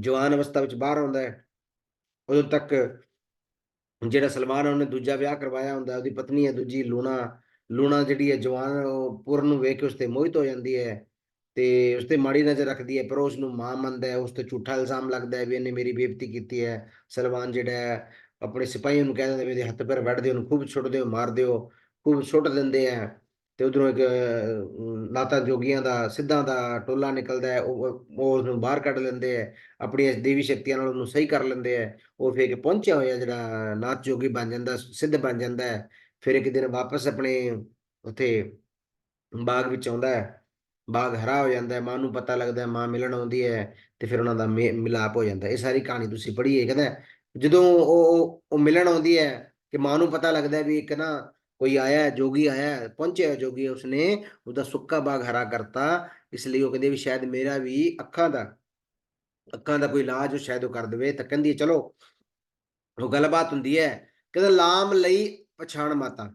ਜਵਾਨ ਅਵਸਥਾ ਵਿੱਚ ਬਾਹਰ ਆਉਂਦਾ ਹੈ, ਉਦੋਂ ਤੱਕ ਜਿਹੜਾ ਸਲਮਾਨ ਹੈ ਉਹਨੇ ਦੂਜਾ ਵਿਆਹ ਕਰਵਾਇਆ ਹੁੰਦਾ ਉਹਦੀ ਪਤਨੀ ਹੈ ਦੂਜੀ ਲੂਣਾ। ਲੂਣਾ ਜਿਹੜੀ ਹੈ ਜਵਾਨ ਉਹ ਪੁਰ ਨੂੰ ਵੇਖ ਕੇ ਉਸ ਤੇ ਮੋਹਿਤ ਹੋ ਜਾਂਦੀ ਹੈ ਤੇ ਉਸ ਤੇ ਮਾੜੀ ਨਜ਼ਰ ਰੱਖਦੀ ਹੈ। ਪਰ ਉਸ ਨੂੰ ਮਾਂ ਮੰਨਦਾ ਹੈ ਉਸ ਤੇ ਝੂਠਾ ਇਲਜ਼ਾਮ ਲੱਗਦਾ ਹੈ ਵੀ ਇਹਨੇ ਮੇਰੀ ਬੇਇੱਜ਼ਤੀ ਕੀਤੀ ਹੈ। ਸਲਮਾਨ ਜਿਹੜਾ ਹੈ, ਆਪਣੇ ਸਿਪਾਹੀਆਂ ਨੂੰ ਕਹਿ ਦਿੰਦਾ ਵੀ ਇਹਦੇ ਹੱਥ ਪੈਰ ਵੱਢ ਦਿਓ, ਉਹਨੂੰ ਖੂਬ ਸੁੱਟ ਦਿਓ, ਮਾਰ ਦਿਓ, ਖੂਬ ਸੁੱਟ ਦਿੰਦੇ ਆ ਤੇ ਉਧਰੋਂ ਇੱਕ ਨਾਤਾ ਜੋਗੀਆਂ ਦਾ ਸਿੱਧਾਂ ਦਾ ਟੋਲਾ ਨਿਕਲਦਾ ਹੈ, ਉਹ ਉਹ ਉਹਨੂੰ ਬਾਹਰ ਕੱਢ ਲੈਂਦੇ ਆ ਆਪਣੀਆਂ ਦੇਵੀ ਸ਼ਕਤੀਆਂ ਨਾਲ ਉਹਨੂੰ ਸਹੀ ਕਰ ਲੈਂਦੇ ਆ ਉਹ ਫਿਰ ਕੇ ਪਹੁੰਚਿਆ ਹੋਇਆ ਜਿਹੜਾ ਨਾਥ ਜੋਗੀ ਬਣ ਜਾਂਦਾ, ਸਿੱਧ ਬਣ ਜਾਂਦਾ ਹੈ, ਫਿਰ ਇੱਕ ਦਿਨ ਵਾਪਸ ਆਪਣੇ ਉੱਥੇ ਬਾਗ ਵਿੱਚ ਆਉਂਦਾ ਹੈ, ਬਾਗ ਹਰਾ ਹੋ ਜਾਂਦਾ ਹੈ, ਮਾਂ ਨੂੰ ਪਤਾ ਲੱਗਦਾ ਹੈ, ਮਾਂ ਮਿਲਣ ਆਉਂਦੀ ਹੈ, ਤੇ ਫਿਰ ਉਹਨਾਂ ਦਾ ਮੇ- ਮਿਲਾਪ ਹੋ ਜਾਂਦਾ ਇਹ ਸਾਰੀ ਕਹਾਣੀ ਤੁਸੀਂ ਪੜ੍ਹੀ ਹੈ ਕਹਿੰਦਾ ਜਦੋਂ ਉਹ, ਉਹ- ਉਹ ਮਿਲਣ ਆਉਂਦੀ ਹੈ, ਕਿ ਮਾਂ ਨੂੰ ਪਤਾ ਲੱਗਦਾ ਵੀ ਇੱਕ ਨਾ ਕੋਈ ਆਇਆ ਹੈ ਜੋਗੀ ਆਇਆ ਹੈ ਪਹੁੰਚਿਆ ਜੋਗੀ ਉਸਨੇ ਉਹਦਾ ਸੁੱਕਾ ਬਾਗ ਹਰਾ ਕਰਤਾ ਇਸ ਲਈ ਉਹ ਕਹਿੰਦੇ ਵੀ ਸ਼ਾਇਦ ਮੇਰਾ ਵੀ ਅੱਖਾਂ ਦਾ ਅੱਖਾਂ ਦਾ ਕੋਈ ਇਲਾਜ ਸ਼ਾਇਦ ਉਹ ਕਰ ਦੇਵੇ ਤਾਂ ਕਹਿੰਦੀ ਹੈ, ਚਲੋ ਉਹ ਗੱਲਬਾਤ ਹੁੰਦੀ ਹੈ ਕਹਿੰਦਾ ਲਾਮ ਲਈ ਪਛਾਣ ਮਾਤਾ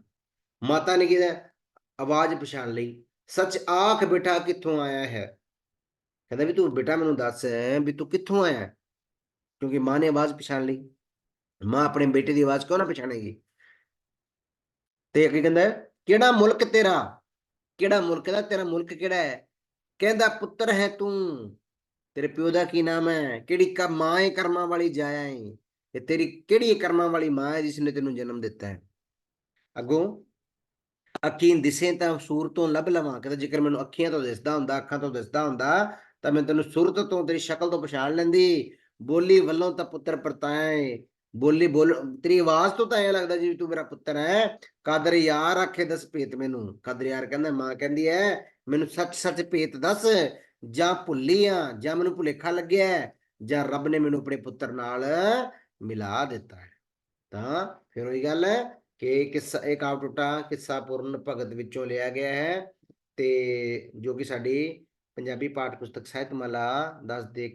ਮਾਤਾ ਨੇ ਕਿਹਾ ਆਵਾਜ਼ ਪਛਾਣ ਲਈ ਸੱਚ ਆਖ ਬੇਟਾ ਕਿੱਥੋਂ ਆਇਆ ਹੈ ਕਹਿੰਦਾ ਵੀ ਤੂੰ ਬੇਟਾ ਮੈਨੂੰ ਦੱਸ ਵੀ ਤੂੰ ਕਿੱਥੋਂ ਆਇਆ ਕਿਉਂਕਿ ਮਾਂ ਨੇ ਆਵਾਜ਼ ਪਛਾਣ ਲਈ ਮਾਂ ਆਪਣੇ ਬੇਟੇ ਦੀ ਆਵਾਜ਼ ਕਿਉਂ ਨਾ ਪਛਾਣੇਗੀ ਤੇ ਕੀ ਕਹਿੰਦਾ ਕਿਹੜਾ ਮੁਲਕ ਤੇਰਾ? ਕਿਹੜਾ ਮੁਲਕ? ਦਾ ਤੇਰਾ ਮੁਲਕ ਕਿਹੜਾ ਹੈ? ਕਹਿੰਦਾ, ਪੁੱਤਰ ਹੈ ਤੂੰ। ਤੇਰੇ ਪਿਓ ਦਾ ਕੀ ਨਾਮ ਹੈ? ਕਿਹੜੀ ਕ, ਮਾਂ ਹੈ ਕਰਮਾਂ ਵਾਲੀ ਜਾਇਆ ਹੈ ਇਹ ਤੇਰੀ ਕਿਹੜੀ ਕਰਮਾਂ ਵਾਲੀ ਮਾਂ ਹੈ ਜਿਸ ਨੇ ਤੈਨੂੰ ਜਨਮ ਦਿੱਤਾ ਹੈ? ਅੱਗੋਂ ਅੱਖੀਂ ਦਿਸੇ ਤਾਂ ਸੂਰ ਤੋਂ ਲੱਭ ਲਵਾਂ। ਕਹਿੰਦਾ, ਜੇਕਰ ਮੈਨੂੰ ਅੱਖੀਆਂ ਤੋਂ ਦਿਸਦਾ ਹੁੰਦਾ, ਅੱਖਾਂ ਤੋਂ ਦਿਸਦਾ ਹੁੰਦਾ, ਤਾਂ ਮੈਂ ਤੈਨੂੰ ਸੂਰਤ ਤੋਂ, ਤੇਰੀ ਸ਼ਕਲ ਤੋਂ ਪਛਾਣ ਲੈਂਦੀ। ਬੋਲੀ ਵੱਲੋਂ ਤਾਂ ਪੁੱਤਰ ਪਰਤਾਏ ਬੋਲੀ, ਬੋਲ, ਤੇਰੀ ਆਵਾਜ਼ ਤੋਂ ਤਾਂ ਐ ਲੱਗਦਾ ਜਿਵੇਂ ਤੂੰ ਮੇਰਾ ਪੁੱਤਰ ਹੈ ਕਦਰ ਯਾਰ ਆਖੇ ਦੱਸ ਭੇਤ ਮੈਨੂੰ। ਕਦਰ ਯਾਰ ਕਹਿੰਦਾ, ਮਾਂ ਕਹਿੰਦੀ ਐ, ਮੈਨੂੰ ਸੱਚ ਸੱਚ ਭੇਤ ਦੱਸ, ਜਾਂ ਭੁੱਲੀ ਆ ਜਾਂ ਮੈਨੂੰ ਭੁਲੇਖਾ ਲੱਗਿਆ, ਜਾਂ ਰੱਬ ਨੇ ਮੈਨੂੰ ਆਪਣੇ ਪੁੱਤਰ ਨਾਲ ਮਿਲਾ ਦਿੱਤਾ ਹੈ ਤਾਂ ਫਿਰ ਉਹੀ ਗੱਲ ਹੈ ਕਿ ਕਿੱਸਾ, ਇਹ ਕਾਵ ਟੁੱਟਾ ਕਿੱਸਾ ਪੂਰਨ ਭਗਤ ਵਿੱਚੋਂ ਲਿਆ ਗਿਆ ਹੈ ਤੇ ਜੋ ਕਿ ਸਾਡੀ ਪੰਜਾਬੀ ਪਾਠ ਪੁਸਤਕ ਸਾਹਿਤਮਾਲਾ 10 ਦੇ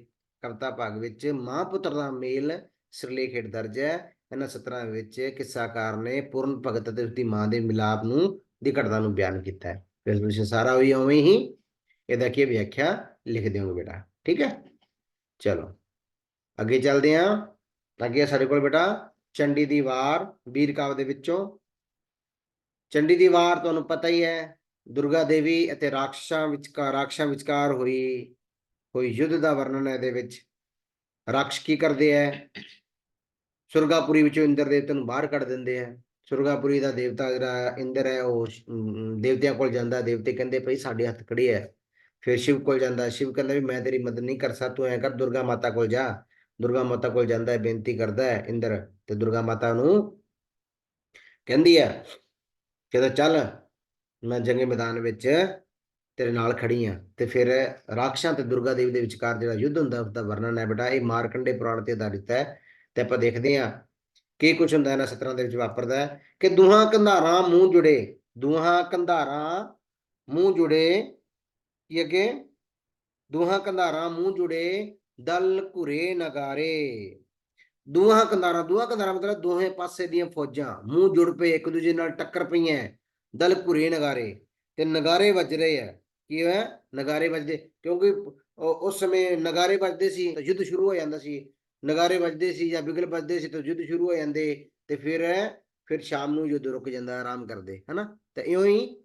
ਕਵਿਤਾ ਭਾਗ ਵਿੱਚ ਮਾਂ ਪੁੱਤਰ ਦਾ ਮੇਲ ਸਿਰਲੇਖ ਹੇਠ ਦਰਜ ਹੈ। ਇਹਨਾਂ ਸਤਰਾਂ ਵਿੱਚ ਕਿੱਸਾਕਾਰ ਨੇ ਪੂਰਨ ਭਗਤ ਅਤੇ ਉਸਦੀ ਮਾਂ ਦੇ ਮਿਲਾਪ ਨੂੰ, ਦੀ ਘਟਨਾ ਨੂੰ ਬਿਆਨ ਕੀਤਾ ਹੈ। ਫਿਰ ਸਾਰਾ ਹੋਈ ਉਵੇਂ ਹੀ ਇਹਦਾ ਕੀ ਵਿਆਖਿਆ ਲਿਖ ਦਿਓਗੇ ਬੇਟਾ, ਠੀਕ ਹੈ? ਚਲੋ, ਅੱਗੇ ਚੱਲਦੇ ਹਾਂ। ਅੱਗੇ ਸਾਡੇ ਕੋਲ ਬੇਟਾ, ਚੰਡੀ ਦੀ ਵਾਰ ਵੀਰ ਕਾਵ ਦੇ ਵਿੱਚੋਂ। ਚੰਡੀ ਦੀ ਵਾਰ ਤੁਹਾਨੂੰ ਪਤਾ ਹੀ ਹੈ, ਦੁਰਗਾ ਦੇਵੀ ਅਤੇ ਰਾਖਸ਼ਾਂ ਵਿਚਕਾਰ ਰਾਖਸ਼ਾਂ ਵਿਚਕਾਰ ਹੋਈ ਹੋਈ ਯੁੱਧ ਦਾ ਵਰਣਨ ਹੈ ਇਹਦੇ ਵਿੱਚ। ਰਾਖਸ਼ ਕੀ ਕਰਦੇ ਹੈ? ਸੁਰਗਾਪੁਰੀ ਵਿੱਚੋਂ ਇੰਦਰ ਦੇਵਤੇ ਨੂੰ ਬਾਹਰ ਕੱਢ ਦਿੰਦੇ ਆ। ਸੁਰਗਾਪੁਰੀ ਦਾ ਦੇਵਤਾ ਜਿਹੜਾ ਇੰਦਰ ਹੈ, ਉਹ ਦੇਵਤਿਆਂ ਕੋਲ ਜਾਂਦਾ। ਦੇਵਤੇ ਕਹਿੰਦੇ, ਭਈ, ਸਾਡੇ ਹੱਥ ਖੜੇ ਹੈ ਫਿਰ ਸ਼ਿਵ ਕੋਲ ਜਾਂਦਾ। ਸ਼ਿਵ ਕਹਿੰਦਾ ਵੀ, ਮੈਂ ਤੇਰੀ ਮਦਦ ਨਹੀਂ ਕਰ ਸਕਦਾ, ਤੂੰ ਐਂ ਕਰ, ਦੁਰਗਾ ਮਾਤਾ ਕੋਲ ਜਾ। ਦੁਰਗਾ ਮਾਤਾ ਕੋਲ ਜਾਂਦਾ ਹੈ ਬੇਨਤੀ ਕਰਦਾ ਹੈ ਇੰਦਰ, ਤੇ ਦੁਰਗਾ ਮਾਤਾ ਨੂੰ ਕਹਿੰਦੀ ਹੈ, ਕਹਿੰਦਾ, ਚੱਲ, ਮੈਂ ਜੰਗੇ ਮੈਦਾਨ ਵਿੱਚ ਤੇਰੇ ਨਾਲ ਖੜੀ ਆ। ਤੇ ਫਿਰ ਰਾਖਸ਼ਾਂ ਤੇ ਦੁਰਗਾ ਦੇਵੀ ਦੇ ਵਿਚਕਾਰ ਜਿਹੜਾ ਯੁੱਧ ਹੁੰਦਾ, ਉਸ ਦਾ ਵਰਣਨ ਹੈ, ਬੇਟਾ, ਇਹ ਮਾਰਕੰਡੇ ਪੁਰਾਣ ਤੇ ਆਧਾਰਿਤ ਹੈ। ਤੇ ਆਪਾਂ ਦੇਖਦੇ ਹਾਂ ਕੀ ਕੁਝ ਹੁੰਦਾ ਇਹਨਾਂ ਸਤਰਾਂ ਦੇ ਵਿੱਚ ਵਾਪਰਦਾ ਹੈ ਕਿ ਦੋਹਾਂ ਕੰਧਾਰਾਂ ਮੂੰਹ ਜੁੜੇ, ਦੋਹਾਂ ਕੰਧਾਰਾਂ ਮੂੰਹ ਜੁੜੇ, ਕੀ ਅੱਗੇ? ਦੋਹਾਂ ਕੰਧਾਰਾਂ ਮੂੰਹ ਜੁੜੇ, ਦਲ ਘੁਰੇ ਨਗਾਰੇ। ਦੋਹਾਂ ਕੰਧਾਰਾਂ ਦੋਹਾਂ ਕੰਧਾਰਾਂ ਮਤਲਬ ਦੋਹੇ ਪਾਸੇ ਦੀਆਂ ਫੌਜਾਂ, ਮੂੰਹ ਜੁੜ ਪਏ, ਇੱਕ ਦੂਜੇ ਨਾਲ ਟੱਕਰ ਪਈਆਂ, ਦਲ ਘੁਰੇ ਨਗਾਰੇ। ਤੇ ਨਗਾਰੇ ਵੱਜ ਰਹੇ ਆ, ਕੀ ਹੋਇਆ? ਨਗਾਰੇ ਵੱਜਦੇ, ਕਿਉਂਕਿ ਉਸ ਸਮੇਂ ਨਗਾਰੇ ਵੱਜਦੇ ਸੀ, ਤਾਂ ਯੁੱਧ ਸ਼ੁਰੂ ਹੋ ਜਾਂਦਾ ਸੀ। ਨਗਾਰੇ ਵੱਜਦੇ ਸੀ ਜਾਂ ਬਿਗਲ ਵੱਜਦੇ ਸੀ ਤਾਂ ਯੁੱਧ ਸ਼ੁਰੂ ਹੋ ਜਾਂਦੇ ਤੇ ਫਿਰ ਫਿਰ ਸ਼ਾਮ ਨੂੰ ਯੁੱਧ ਰੁਕ ਜਾਂਦਾ, ਆਰਾਮ ਕਰਦੇ, ਹਨਾ? ਤੇ ਇਉਂ ਹੀ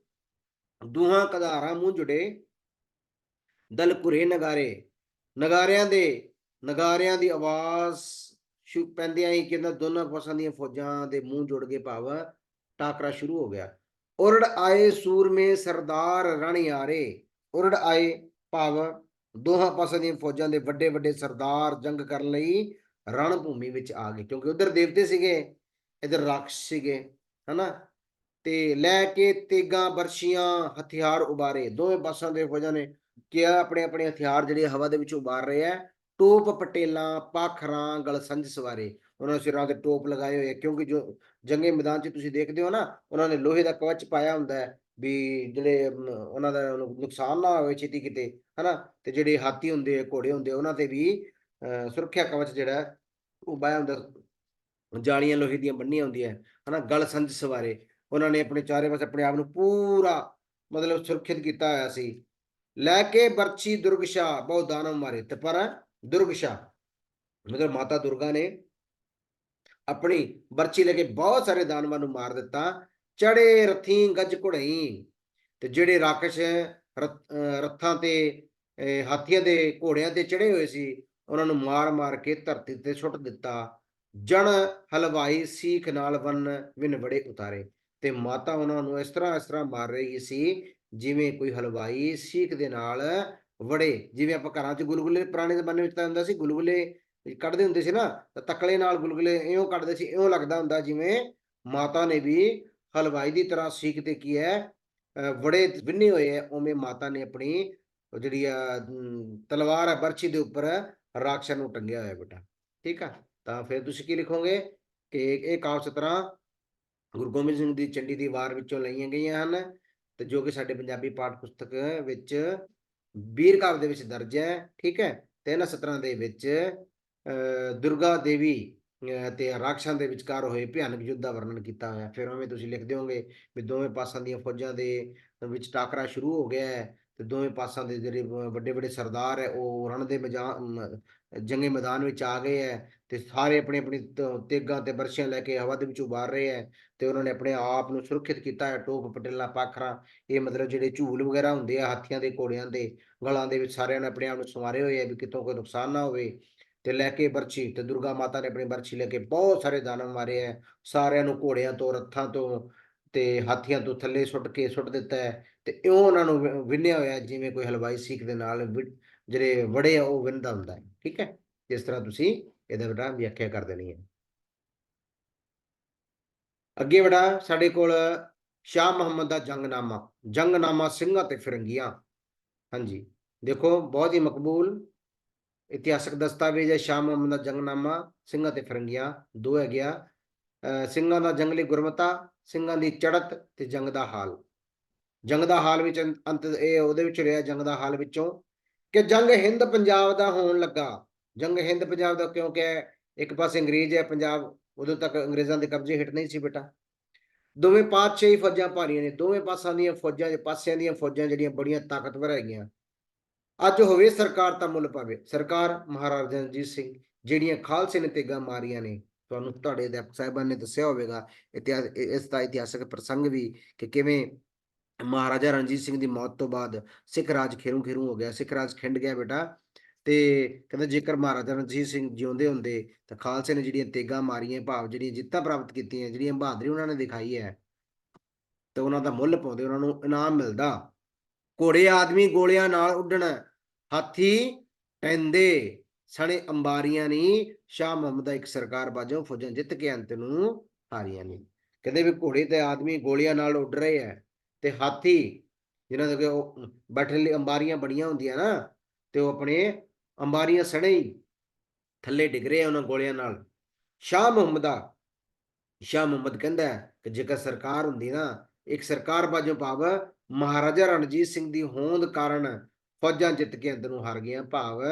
ਦੋਹਾਂ ਕਧਾਰਾਂ ਮੂੰਹ ਜੁੜੇ ਦਲ ਘੁਰੇ ਨਗਾਰੇ, ਨਗਾਰਿਆਂ ਦੇ, ਨਗਾਰਿਆਂ ਦੀ ਆਵਾਜ਼ ਸ਼ੁ ਪੈਂਦਿਆਂ ਹੀ ਕਹਿੰਦਾ ਦੋਨਾਂ ਪਾਸਾਂ ਦੀਆਂ ਫੌਜਾਂ ਦੇ ਮੂੰਹ ਜੁੜ ਕੇ ਭਾਵ ਟਾਕਰਾ ਸ਼ੁਰੂ ਹੋ ਗਿਆ। ਉਰੜ ਆਏ ਸੂਰਮੇ ਸਰਦਾਰ ਰਣਿਆਰੇ, ਉਰੜ ਆਏ ਭਾਵ ਦੋਹਾਂ ਪਾਸਿਆਂ ਦੀਆਂ ਫੌਜਾਂ ਦੇ ਵੱਡੇ ਵੱਡੇ ਸਰਦਾਰ ਜੰਗ ਕਰਨ ਲਈ ਰਣ ਭੂਮੀ ਵਿੱਚ ਆ ਗਏ, ਕਿਉਂਕਿ ਉਧਰ ਦੇਵਤੇ ਸੀਗੇ, ਇਧਰ ਰਾਖਸ਼ ਸੀਗੇ, ਹਨਾ? ਤੇ ਲੈ ਕੇ ਤੇਗਾਂ, ਬਰਸ਼ੀਆਂ, ਹਥਿਆਰ ਉਬਾਰੇ, ਦੋਵੇਂ ਪਾਸਾਂ ਦੇ ਫੌਜਾਂ ਨੇ ਕਿਹਾ ਆਪਣੇ ਆਪਣੇ ਹਥਿਆਰ ਜਿਹੜੇ ਹਵਾ ਦੇ ਵਿੱਚ ਉਬਾਰ ਰਹੇ ਆ? ਟੋਪ ਪਟੇਲਾਂ, ਪਾਖਰਾਂ ਗਲ ਸੰਝ ਸਵਾਰੇ। ਉਹਨਾਂ ਸਿਰਾਂ ਤੇ ਟੋਪ ਲਗਾਏ ਹੋਏ ਕਿਉਂਕਿ ਜੋ ਜੰਗੇ ਮੈਦਾਨ 'ਚ ਤੁਸੀਂ ਦੇਖਦੇ ਹੋ ਨਾ, ਉਹਨਾਂ ਨੇ ਲੋਹੇ ਦਾ ਕਵਚ ਪਾਇਆ ਹੁੰਦਾ ਹੈ। ਵੀ ਜਿਹੜੇ ਉਹਨਾਂ ਦਾ ਨੁਕਸਾਨ ਨਾ ਹੋਵੇ ਛੇਤੀ ਕਿਤੇ ਹਨਾ? ਤੇ ਜਿਹੜੇ ਹਾਥੀ ਹੁੰਦੇ ਆ ਘੋੜੇ ਹੁੰਦੇ ਉਹਨਾਂ ਤੇ ਵੀ ਅਹ, ਸੁਰੱਖਿਆ ਕਵਚ ਜਿਹੜਾ ਉਹ ਪਾਇਆ ਹੁੰਦਾ ਜਾਲੀਆਂ ਲੋਹੇ ਦੀਆਂ ਬੰਨੀਆਂ ਹੁੰਦੀਆਂ ਹਨਾ? ਗਲ ਸੰਜ ਸਵਾਰੇ ਉਹਨਾਂ ਨੇ ਆਪਣੇ ਚਾਰੇ ਪਾਸੇ ਆਪਣੇ ਆਪ ਨੂੰ ਪੂਰਾ ਮਤਲਬ ਸੁਰੱਖਿਅਤ ਕੀਤਾ ਹੋਇਆ ਸੀ। ਲੈ ਕੇ ਬਰਛੀ ਦੁਰਗਸ਼ਾ ਬਹੁਤ ਦਾਨਵ ਮਾਰੇ ਤੇ ਪਰ ਦੁਰਗਸ਼ਾ ਮਤਲਬ ਮਾਤਾ ਦੁਰਗਾ ਨੇ ਆਪਣੀ ਬਰਛੀ ਲੈ ਕੇ ਬਹੁਤ ਸਾਰੇ ਦਾਨਵਾਂ ਨੂੰ ਮਾਰ ਦਿੱਤਾ। ਚੜੇ ਰਥੀ ਗੱਜ ਘੁੜਈ। ਤੇ ਜਿਹੜੇ ਰਾਕਸ਼ ਰੱਥਾਂ ਤੇ ਹਾਥੀਆਂ ਦੇ ਘੋੜਿਆਂ ਤੇ ਚੜੇ ਹੋਏ ਸੀ, ਉਹਨਾਂ ਨੂੰ ਮਾਰ ਮਾਰ ਕੇ ਧਰਤੀ ਤੇ ਸੁੱਟ ਦਿੱਤਾ। ਜਣ ਹਲਵਾਈ ਸੀਖ ਨਾਲ ਵਨ ਵਿਨ ਉਤਾਰੇ। ਤੇ ਮਾਤਾ ਉਹਨਾਂ ਨੂੰ ਇਸ ਤਰ੍ਹਾਂ ਇਸ ਤਰ੍ਹਾਂ ਮਾਰ ਰਹੀ ਸੀ, ਜਿਵੇਂ ਕੋਈ ਹਲਵਾਈ ਸੀਖ ਦੇ ਨਾਲ ਵੜੇ। ਜਿਵੇਂ ਆਪਾਂ ਘਰਾਂ 'ਚ ਗੁਲਗੁਲੇ ਪੁਰਾਣੇ ਜ਼ਮਾਨੇ ਵਿੱਚ ਤਾਂ ਹੁੰਦਾ ਸੀ, ਗੁਲਗੁਲੇ ਕੱਢਦੇ ਹੁੰਦੇ ਸੀ ਨਾ, ਤਾਂ ਤਕਲੇ ਨਾਲ ਗੁਲਗੁਲੇ ਇਉਂ ਕੱਢਦੇ ਸੀ, ਇਉਂ ਲੱਗਦਾ ਹੁੰਦਾ, ਜਿਵੇਂ ਮਾਤਾ ਨੇ ਵੀ ਹਲਵਾਈ ਦੀ ਤਰ੍ਹਾਂ ਸੀਖ ਤੇ ਕੀ ਹੈ? ਅਹ ਵੜੇ ਵਿੰਨੇ ਹੋਏ ਹੈ, ਉਵੇਂ ਮਾਤਾ ਨੇ ਆਪਣੀ ਜਿਹੜੀ ਆ ਤਲਵਾਰ ਹੈ, ਬਰਛੀ ਦੇ ਉੱਪਰ ਰਾਖਸ਼ਾਂ ਨੂੰ ਟੰਗਿਆ ਹੋਇਆ ਬੇਟਾ। ਠੀਕ ਆ? ਤਾਂ ਫਿਰ ਤੁਸੀਂ ਕੀ ਲਿਖੋਗੇ? ਕਿ ਇਹ ਕਾਵਿ ਸਤਰਾਂ ਗੁਰੂ ਗੋਬਿੰਦ ਸਿੰਘ ਦੀ ਚੰਡੀ ਦੀ ਵਾਰ ਵਿੱਚੋਂ ਲਈਆਂ ਗਈਆਂ ਹਨ ਤੇ ਜੋ ਕਿ ਸਾਡੇ ਪੰਜਾਬੀ ਪਾਠ ਪੁਸਤਕ ਵਿੱਚ ਵੀਰ ਕਾਵਿ ਦੇ ਵਿੱਚ ਦਰਜ ਹੈ। ਠੀਕ ਹੈ? ਤੇ ਇਹਨਾਂ ਸਤਰਾਂ ਦੇ ਵਿੱਚ ਦੁਰਗਾ ਦੇਵੀ ਤੇ ਰਾਖਸ਼ਾਂ ਦੇ ਵਿਚਕਾਰ ਹੋਏ ਭਿਆਨਕ ਯੁੱਧ ਦਾ ਵਰਣਨ ਕੀਤਾ ਹੋਇਆ। ਫਿਰ ਉਵੇਂ ਤੁਸੀਂ ਲਿਖ ਦਿਓਗੇ ਵੀ ਦੋਵੇਂ ਪਾਸਾਂ ਦੀਆਂ ਫੌਜਾਂ ਦੇ ਵਿੱਚ ਟਾਕਰਾ ਸ਼ੁਰੂ ਹੋ ਗਿਆ ਹੈ ਤੇ ਦੋਵੇਂ ਪਾਸਾਂ ਦੇ ਜਿਹੜੇ ਵੱਡੇ ਵੱਡੇ ਸਰਦਾਰ ਹੈ, ਉਹ ਰਣ ਦੇ ਮੈਦਾਨ ਜੰਗੇ ਮੈਦਾਨ ਵਿੱਚ ਆ ਗਏ ਹੈ ਤੇ ਸਾਰੇ ਆਪਣੇ ਆਪਣੀ ਤ- ਤੇਗਾਂ ਤੇ ਬਰਸ਼ੀਆਂ ਲੈ ਕੇ ਹਵਾ ਦੇ ਵਿੱਚ ਉਬਾਰ ਰਹੇ ਹੈ ਤੇ ਉਹਨਾਂ ਨੇ ਆਪਣੇ ਆਪ ਨੂੰ ਸੁਰੱਖਿਅਤ ਕੀਤਾ ਹੈ। ਟੋਪ ਪਟੇਲਾ, ਪਾਖਰਾਂ, ਇਹ ਮਤਲਬ ਜਿਹੜੇ ਝੂਲ ਵਗੈਰਾ ਹੁੰਦੇ ਆ, ਹਾਥੀਆਂ ਦੇ ਘੋੜਿਆਂ ਦੇ ਗਲਾਂ ਦੇ ਵਿੱਚ ਸਾਰਿਆਂ ਨੇ ਆਪਣੇ ਆਪ ਨੂੰ ਸੰਵਾਰੇ ਹੋਏ ਹੈ ਵੀ ਕਿਤੋਂ ਕੋਈ ਨੁਕਸਾਨ ਨਾ ਹੋਵੇ। ਤੇ ਲੈ ਕੇ ਬਰਛੀ, ਤੇ ਦੁਰਗਾ ਮਾਤਾ ਨੇ ਆਪਣੀ ਬਰਛੀ ਲੈ ਕੇ ਬਹੁਤ ਸਾਰੇ ਦਾਨਵ ਮਾਰੇ ਹੈ ਸਾਰਿਆਂ ਨੂੰ ਘੋੜਿਆਂ ਤੋਂ, ਰੱਥਾਂ ਤੋਂ ਤੇ ਹਾਥੀਆਂ ਤੋਂ ਥੱਲੇ ਸੁੱਟ ਕੇ ਸੁੱਟ ਦਿੱਤਾ ਹੈ ਤੇ ਇਉਂ ਉਹਨਾਂ ਨੂੰ ਵਿੰਨਿਆ ਹੋਇਆ ਜਿਵੇਂ ਕੋਈ ਹਲਵਾਈ ਸੀਖ ਦੇ ਨਾਲ ਜਿਹੜੇ ਵੜੇ ਆ ਉਹ ਵਿੰਨਦਾ ਹੁੰਦਾ ਹੈ ਠੀਕ ਹੈ ਇਸ ਤਰ੍ਹਾਂ ਤੁਸੀਂ ਇਹਦਾ ਬੇਟਾ ਵਿਆਖਿਆ ਕਰ ਦੇਣੀ ਹੈ ਅੱਗੇ ਬੇਟਾ ਸਾਡੇ ਕੋਲ ਸ਼ਾਹ ਮੁਹੰਮਦ ਦਾ ਜੰਗਨਾਮਾ ਜੰਗਨਾਮਾ ਸਿੰਘਾਂ ਤੇ ਫਿਰੰਗੀਆਂ। ਹਾਂਜੀ। ਦੇਖੋ, ਬਹੁਤ ਹੀ ਮਕਬੂਲ ਇਤਿਹਾਸਕ ਦਸਤਾਵੇਜ਼ ਹੈ ਸ਼ਾਹ ਮੁਹੰਮਦ ਦਾ ਜੰਗਨਾਮਾ, ਸਿੰਘਾਂ ਤੇ ਫਿਰੰਗੀਆਂ, ਦੋ ਹੈ ਗਿਆ ਸਿੰਘਾਂ ਦਾ ਜੰਗਲੀ ਗੁਰਮਤਾ, ਸਿੰਘਾਂ ਦੀ ਚੜਤ ਤੇ ਜੰਗ ਦਾ ਹਾਲ। ਜੰਗ ਦਾ ਹਾਲ ਵਿੱਚ ਅੰਤ ਅੰਤ ਇਹ ਉਹਦੇ ਵਿੱਚ ਰਿਹਾ, ਜੰਗ ਦਾ ਹਾਲ ਵਿੱਚੋਂ। ਕਿ ਜੰਗ ਹਿੰਦ ਪੰਜਾਬ ਦਾ ਹੋਣ ਲੱਗਾ। ਜੰਗ ਹਿੰਦ ਪੰਜਾਬ ਦਾ ਕਿਉਂਕਿ ਇੱਕ ਪਾਸੇ ਅੰਗਰੇਜ਼ ਹੈ, ਪੰਜਾਬ ਉਦੋਂ ਤੱਕ ਅੰਗਰੇਜ਼ਾਂ ਦੇ ਕਬਜ਼ੇ ਹੇਠ ਨਹੀਂ ਸੀ ਬੇਟਾ। ਦੋਵੇਂ ਪਾਤਸ਼ਾਹੀ ਫੌਜਾਂ ਭਾਰੀਆਂ ਨੇ, ਦੋਵੇਂ ਪਾਸਾਂ ਦੀਆਂ ਫੌਜਾਂ ਦੇ ਪਾਸਿਆਂ ਦੀਆਂ ਫੌਜਾਂ ਜਿਹੜੀਆਂ ਬੜੀਆਂ ਤਾਕਤਵਰ ਹੈਗੀਆਂ। ਅੱਜ ਹੋਵੇ ਸਰਕਾਰ ਤਾਂ ਮੁੱਲ ਪਾਵੇ। ਸਰਕਾਰ ਮਹਾਰਾਜਾ ਰਣਜੀਤ ਸਿੰਘ ਜਿਹੜੀਆਂ ਖਾਲਸੇ ਨੇ ਤੇਗਾਂ ਮਾਰੀਆਂ ਨੇ, ਤੁਹਾਨੂੰ ਤੁਹਾਡੇ ਅਧਿਆਪਕ ਸਾਹਿਬਾਨ ਨੇ ਦੱਸਿਆ ਹੋਵੇਗਾ, ਇਤਿਹਾਸ ਇਸ ਦਾ ਇਤਿਹਾਸਕ ਪ੍ਰਸੰਗ ਵੀ ਕਿ ਕਿਵੇਂ ਮਹਾਰਾਜਾ ਰਣਜੀਤ ਸਿੰਘ ਦੀ ਮੌਤ ਤੋਂ ਬਾਅਦ ਸਿੱਖ ਰਾਜ ਖੇਰੂ ਖੇਰੂ ਹੋ ਗਿਆ, ਸਿੱਖ ਰਾਜ ਖਿੰਡ ਗਿਆ ਬੇਟਾ। ਤੇ ਕਹਿੰਦਾ ਜੇਕਰ ਮਹਾਰਾਜਾ ਰਣਜੀਤ ਸਿੰਘ ਜਿਉਂਦੇ ਹੁੰਦੇ, ਤਾਂ ਖਾਲਸੇ ਨੇ ਜਿਹੜੀਆਂ ਤੇਗਾਂ ਮਾਰੀਆਂ, ਭਾਵ ਜਿਹੜੀਆਂ ਜਿੱਤਾਂ ਪ੍ਰਾਪਤ ਕੀਤੀਆਂ, ਜਿਹੜੀਆਂ ਬਹਾਦਰੀ ਉਹਨਾਂ ਨੇ ਦਿਖਾਈ ਹੈ, ਤੇ ਉਹਨਾਂ ਦਾ ਮੁੱਲ ਪਾਉਂਦੇ, ਉਹਨਾਂ ਨੂੰ ਇਨਾਮ ਮਿਲਦਾ। ਘੋੜੇ ਆਦਮੀ ਗੋਲਿਆਂ ਨਾਲ ਉੱਡਣ, ਹਾਥੀ ਪੈਂਦੇ। ਸਣੇ ਅੰਬਾਰੀਆਂ ਨੀ, ਸ਼ਾਹ ਮੁਹੰਮਦ ਦਾ ਇੱਕ ਸਰਕਾਰ ਬਾਜੋਂ ਫੌਜਾਂ ਜਿੱਤ ਕੇ ਅੰਤ ਨੂੰ ਹਾਰੀਆਂ ਨੇ। ਕਹਿੰਦੇ ਵੀ ਘੋੜੇ ਤੇ ਆਦਮੀ ਗੋਲੀਆਂ ਨਾਲ ਉੱਡ ਰਹੇ ਐ ਤੇ ਹਾਥੀ, ਜਿਨ੍ਹਾਂ ਦੇ ਅੱਗੇ ਬੈਠਣ ਲਈ ਅੰਬਾਰੀਆਂ ਬੜੀਆਂ ਹੁੰਦੀਆਂ ਨਾ, ਤੇ ਉਹ ਆਪਣੇ ਅੰਬਾਰੀਆਂ ਸਣੇ ਹੀ ਥੱਲੇ ਡਿੱਗ ਰਹੇ ਆ ਉਹਨਾਂ ਗੋਲੀਆਂ ਨਾਲ। ਸ਼ਾਹ ਮੁਹੰਮਦਾ ਸ਼ਾਹ ਮੁਹੰਮਦ ਕਹਿੰਦਾ ਕਿ ਜੇਕਰ ਸਰਕਾਰ ਹੁੰਦੀ ਨਾ, ਇੱਕ ਸਰਕਾਰ ਬਾਜੋਂ ਭਾਵ ਮਹਾਰਾਜਾ ਰਣਜੀਤ ਸਿੰਘ ਦੀ ਹੋਂਦ ਕਾਰਨ ਫੌਜਾਂ ਜਿੱਤ ਕੇ ਅੰਦਰ ਨੂੰ ਹਾਰ ਗਈਆਂ, ਭਾਵ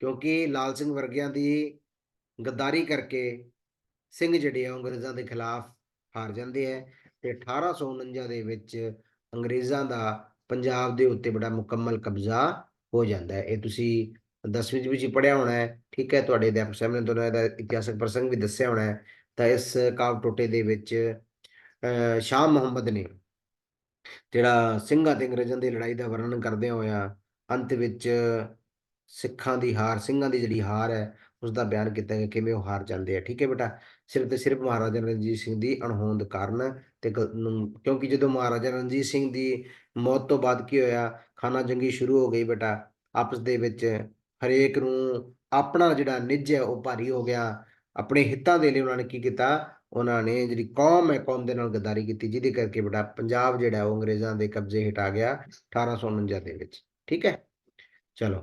ਕਿਉਂਕਿ ਲਾਲ ਸਿੰਘ ਵਰਗਿਆਂ ਦੀ ਗੱਦਾਰੀ ਕਰਕੇ ਸਿੰਘ ਜਿਹੜੇ ਆ ਉਹ ਅੰਗਰੇਜ਼ਾਂ ਦੇ ਖਿਲਾਫ ਹਾਰ ਜਾਂਦੇ ਹੈ ਤੇ 1849 ਦੇ ਵਿੱਚ ਅੰਗਰੇਜ਼ਾਂ ਦਾ ਪੰਜਾਬ ਦੇ ਉੱਤੇ ਬੜਾ ਮੁਕੰਮਲ ਕਬਜ਼ਾ ਹੋ ਜਾਂਦਾ ਹੈ। ਇਹ ਤੁਸੀਂ ਦਸਵੀਂ ਵਿੱਚ ਹੀ ਪੜਿਆ ਹੋਣਾ ਹੈ, ਠੀਕ ਹੈ, ਤੁਹਾਡੇ ਅਧਿਆਪਕ ਸਾਹਿਬ ਨੇ ਤੁਹਾਨੂੰ ਇਹਦਾ ਇਤਿਹਾਸਕ ਪ੍ਰਸੰਗ ਵੀ ਦੱਸਿਆ ਹੋਣਾ ਹੈ ਤਾਂ ਇਸ ਕਾਵ ਟੋਟੇ ਦੇ ਵਿੱਚ ਸ਼ਾਹ ਮੁਹੰਮਦ ਨੇ ਜਿਹੜਾ ਸਿੰਘਾਂ ਤੇ ਅੰਗਰੇਜ਼ਾਂ ਦੀ ਲੜਾਈ ਦਾ ਵਰਣਨ ਕਰਦੇ ਹੋਇਆ ਅੰਤ ਵਿੱਚ ਸਿੱਖਾਂ ਦੀ ਹਾਰ, ਸਿੰਘਾਂ ਦੀ ਜਿਹੜੀ ਹਾਰ ਹੈ ਉਸ ਦਾ ਬਿਆਨ ਕੀਤਾ ਗਿਆ ਕਿਵੇਂ ਉਹ ਹਾਰ ਜਾਂਦੇ ਆ। ਠੀਕ ਹੈ ਬੇਟਾ? ਸਿਰਫ ਤੇ ਸਿਰਫ ਮਹਾਰਾਜਾ ਰਣਜੀਤ ਸਿੰਘ ਦੀ ਅਣਹੋਂਦ ਕਾਰਨ ਤੇ ਕਿਉਂਕਿ ਜਦੋਂ ਮਹਾਰਾਜਾ ਰਣਜੀਤ ਸਿੰਘ ਦੀ ਮੌਤ ਤੋਂ ਬਾਅਦ ਕੀ ਹੋਇਆ? ਖਾਨਾ ਜੰਗੀ ਸ਼ੁਰੂ ਹੋ ਗਈ ਬੇਟਾ। ਆਪਸ ਦੇ ਵਿੱਚ ਹਰੇਕ ਨੂੰ ਆਪਣਾ ਜਿਹੜਾ ਨਿੱਜ ਹੈ ਉਹ ਭਾਰੀ ਹੋ ਗਿਆ। ਆਪਣੇ ਹਿੱਤਾਂ ਦੇ ਲਈ ਉਹਨਾਂ ਨੇ ਕੀ ਕੀਤਾ? ਉਹਨਾਂ ਨੇ ਜਿਹੜੀ ਕੌਮ ਹੈ, ਕੌਮ ਦੇ ਨਾਲ ਗੱਦਾਰੀ ਕੀਤੀ, ਜਿਹਦੇ ਕਰਕੇ ਬੇਟਾ ਪੰਜਾਬ ਜਿਹੜਾ ਉਹ ਅੰਗਰੇਜ਼ਾਂ ਦੇ ਕਬਜ਼ੇ ਹੇਠ ਆ ਗਿਆ 1849 ਦੇ ਵਿੱਚ, ਠੀਕ ਹੈ? ਚਲੋ,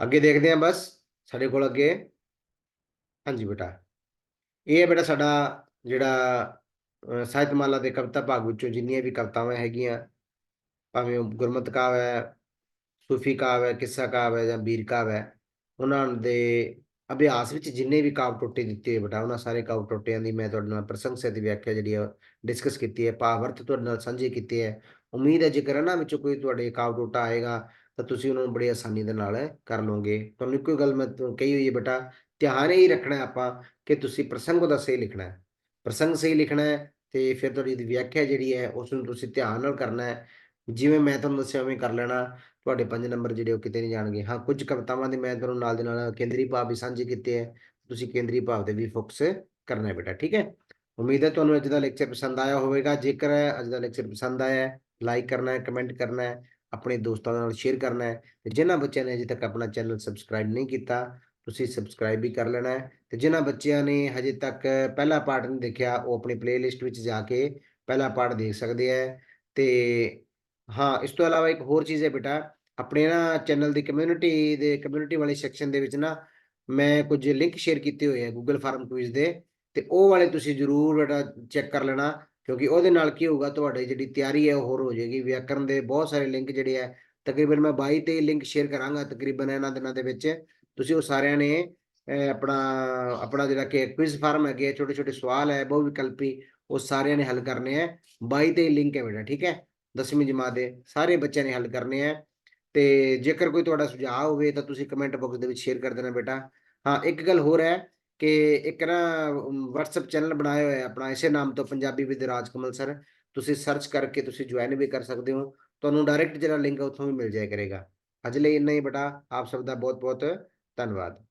ਅੱਗੇ ਦੇਖਦੇ ਹਾਂ ਬਸ, ਸਾਡੇ ਕੋਲ ਅੱਗੇ, ਹਾਂਜੀ ਬੇਟਾ, ਇਹ ਹੈ ਬੇਟਾ ਸਾਡਾ ਜਿਹੜਾ ਸਾਹਿਤਮਾਲਾ ਦੇ ਕਵਿਤਾ ਭਾਗ ਵਿੱਚੋਂ ਜਿੰਨੀਆਂ ਵੀ ਕਵਿਤਾਵਾਂ ਹੈਗੀਆਂ, ਭਾਵੇਂ ਉਹ ਗੁਰਮਤਿ ਕਾਵ ਹੈ, ਸੂਫੀ ਕਾਵ ਹੈ, ਕਿੱਸਾ ਕਾਵ ਹੈ ਜਾਂ ਬੀਰ ਕਾਵ ਹੈ, ਉਹਨਾਂ ਦੇ ਅਭਿਆਸ ਵਿੱਚ ਜਿੰਨੇ ਵੀ ਕਾਵ ਟੋਟੇ ਦਿੱਤੇ ਹੋਏ ਬੇਟਾ ਉਹਨਾਂ ਸਾਰੇ ਕਾਵ ਟੋਟਿਆਂ ਦੀ ਮੈਂ ਤੁਹਾਡੇ ਨਾਲ ਪ੍ਰਸੰਗ ਸਹਿਤ ਵਿਆਖਿਆ ਜਿਹੜੀ ਆ ਡਿਸਕਸ ਕੀਤੀ ਹੈ ਭਾਵ-ਅਰਥ ਤੁਹਾਡੇ ਨਾਲ ਸਾਂਝੇ ਕੀਤੇ ਹੈ। ਉਮੀਦ ਹੈ ਜੇਕਰ ਇਹਨਾਂ ਵਿੱਚੋਂ ਕੋਈ ਤੁਹਾਡੇ ਕਾਵ ਟੋਟਾ ਆਏਗਾ ਤਾਂ ਤੁਸੀਂ ਉਹਨਾਂ ਨੂੰ ਬੜੀ ਆਸਾਨੀ ਦੇ ਨਾਲ ਕਰ ਲਓਗੇ। ਤੁਹਾਨੂੰ ਇੱਕੋ ਗੱਲ ਮੈਂ ਕਹੀ ਹੋਈ ਹੈ ਬੇਟਾ, ਧਿਆਨ ਇਹ ਰੱਖਣਾ ਆਪਾਂ ਕਿ ਤੁਸੀਂ ਪ੍ਰਸੰਗ ਉਹਦਾ ਸਹੀ ਲਿਖਣਾ ਹੈ। ਪ੍ਰਸੰਗ ਸਹੀ ਲਿਖਣਾ ਹੈ ਤੇ ਫਿਰ ਤੁਹਾਡੀ ਵਿਆਖਿਆ ਜਿਹੜੀ ਹੈ ਉਸ ਨੂੰ ਤੁਸੀਂ ਧਿਆਨ ਨਾਲ ਕਰਨਾ ਹੈ। ਜਿਵੇਂ ਮੈਂ ਤੁਹਾਨੂੰ ਦੱਸਿਆ ਉਵੇਂ ਕਰ ਲੈਣਾ, ਤੁਹਾਡੇ ਪੰਜ ਨੰਬਰ ਜਿਹੜੇ ਉਹ ਕਿਤੇ ਨਹੀਂ ਜਾਣਗੇ। ਹਾਂ, ਕੁਝ ਕਵਿਤਾਵਾਂ ਦੇ ਮੈਂ ਤੁਹਾਨੂੰ ਨਾਲ ਦੇ ਨਾਲ ਕੇਂਦਰੀ ਭਾਵ ਵੀ ਸਾਂਝੇ ਕੀਤੇ ਹੈ ਤੁਸੀਂ ਕੇਂਦਰੀ ਭਾਵ ਤੇ ਵੀ ਫੋਕਸ ਕਰਨਾ ਹੈ ਬੇਟਾ, ਠੀਕ ਹੈ? ਉਮੀਦ ਹੈ ਤੁਹਾਨੂੰ ਅੱਜ ਦਾ ਲੈਕਚਰ ਪਸੰਦ ਆਇਆ ਹੋਵੇਗਾ। ਜੇਕਰ ਅੱਜ ਦਾ ਲੈਕਚਰ ਪਸੰਦ ਆਇਆ ਹੈ ਲਾਈਕ ਕਰਨਾ ਹੈ ਕਮੈਂਟ ਕਰਨਾ ਹੈ, ਆਪਣੇ ਦੋਸਤਾਂ ਨਾਲ ਸ਼ੇਅਰ ਕਰਨਾ ਹੈ, ਤੇ ਜਿਨ੍ਹਾਂ ਬੱਚਿਆਂ ਨੇ ਅਜੇ ਤੱਕ ਆਪਣਾ ਚੈਨਲ ਸਬਸਕ੍ਰਾਈਬ ਨਹੀਂ ਕੀਤਾ, ਤੁਸੀਂ ਸਬਸਕ੍ਰਾਈਬ ਵੀ ਕਰ ਲੈਣਾ ਹੈ, ਤੇ ਜਿਨ੍ਹਾਂ ਬੱਚਿਆਂ ਨੇ ਹਜੇ ਤੱਕ ਪਹਿਲਾ ਪਾਰਟ ਨਹੀਂ ਦੇਖਿਆ, ਉਹ ਆਪਣੀ ਪਲੇਲਿਸਟ ਵਿੱਚ ਜਾ ਕੇ ਪਹਿਲਾ ਪਾਰਟ ਦੇਖ ਸਕਦੇ ਹੈ, ਤੇ ਹਾਂ, ਇਸ ਤੋਂ ਇਲਾਵਾ ਇੱਕ ਹੋਰ ਚੀਜ਼ ਹੈ ਬੇਟਾ, ਆਪਣੇ ਨਾ ਚੈਨਲ ਦੀ ਕਮਿਊਨਿਟੀ ਦੇ ਕਮਿਊਨਿਟੀ ਵਾਲੇ ਸੈਕਸ਼ਨ ਦੇ ਵਿੱਚ ਨਾ ਮੈਂ ਕੁਝ ਲਿੰਕ ਸ਼ੇਅਰ ਕੀਤੇ ਹੋਏ ਆ ਗੂਗਲ ਫਾਰਮ ਕੁਇਜ਼ ਦੇ, ਤੇ ਉਹ ਵਾਲੇ ਤੁਸੀਂ ਜ਼ਰੂਰ ਬੇਟਾ ਚੈੱਕ ਕਰ ਲੈਣਾ, ਕਿਉਂਕਿ ਉਹਦੇ ਨਾਲ ਕੀ ਹੋਊਗਾ, ਤੁਹਾਡੀ ਜਿਹੜੀ ਤਿਆਰੀ ਹੈ ਉਹ ਹੋਰ ਹੋ ਜਾਏਗੀ, ਵਿਆਕਰਨ ਦੇ ਬਹੁਤ ਸਾਰੇ ਲਿੰਕ ਜਿਹੜੇ ਆ, ਤਕਰੀਬਨ ਮੈਂ 22 ਤੇ ਲਿੰਕ ਸ਼ੇਅਰ ਕਰਾਂਗਾ ਤਕਰੀਬਨ ਇਹਨਾਂ ਦਿਨਾਂ ਦੇ ਵਿੱਚ, ਤੁਸੀਂ ਉਹ ਸਾਰਿਆਂ ਨੇ ਆਪਣਾ ਆਪਣਾ ਜਿਹੜਾ ਕਿ ਕੁਇਜ਼ ਫਾਰਮ ਹੈਗੇ ਛੋਟੇ ਛੋਟੇ ਸਵਾਲ ਹੈ ਬਹੁ ਵਿਕਲਪੀ ਉਹ ਸਾਰਿਆਂ ਨੇ ਹੱਲ ਕਰਨੇ ਆ 22 ਤੇ ਲਿੰਕ ਹੈ ਬੇਟਾ, ਠੀਕ ਹੈ? ਦਸਵੀਂ ਜਮਾਤ ਦੇ ਸਾਰੇ ਬੱਚਿਆਂ ਨੇ ਹੱਲ ਕਰਨੇ ਆ। ਤੇ ਜੇਕਰ ਕੋਈ ਤੁਹਾਡਾ ਸੁਝਾਅ ਹੋਵੇ ਤਾਂ ਤੁਸੀਂ ਕਮੈਂਟ ਬਾਕਸ ਦੇ ਵਿੱਚ ਸ਼ੇਅਰ ਕਰ ਦੇਣਾ ਬੇਟਾ। ਹਾਂ, ਇੱਕ ਗੱਲ ਹੋਰ ਹੈ ਕਿ ਇੱਕ ਨਾ WhatsApp ਚੈਨਲ ਬਣਾਇਆ ਹੋਇਆ ਆਪਣਾ, ਇਸੇ ਨਾਮ ਤੋਂ ਪੰਜਾਬੀ ਵਿਦ ਰਾਜ ਕਮਲ ਸਰ ਤੁਸੀਂ ਸਰਚ ਕਰਕੇ ਤੁਸੀਂ ਜੁਆਇਨ ਵੀ ਕਰ ਸਕਦੇ ਹੋ। ਤੁਹਾਨੂੰ ਡਾਇਰੈਕਟ ਜਿਹੜਾ ਲਿੰਕ ਹੈ ਉੱਥੋਂ ਵੀ ਮਿਲ ਜਾਇਆ ਕਰੇਗਾ। ਅੱਜ ਲਈ ਇੰਨਾ ਹੀ ਬੇਟਾ। ਆਪ ਸਭ ਦਾ ਬਹੁਤ ਬਹੁਤ ਧੰਨਵਾਦ।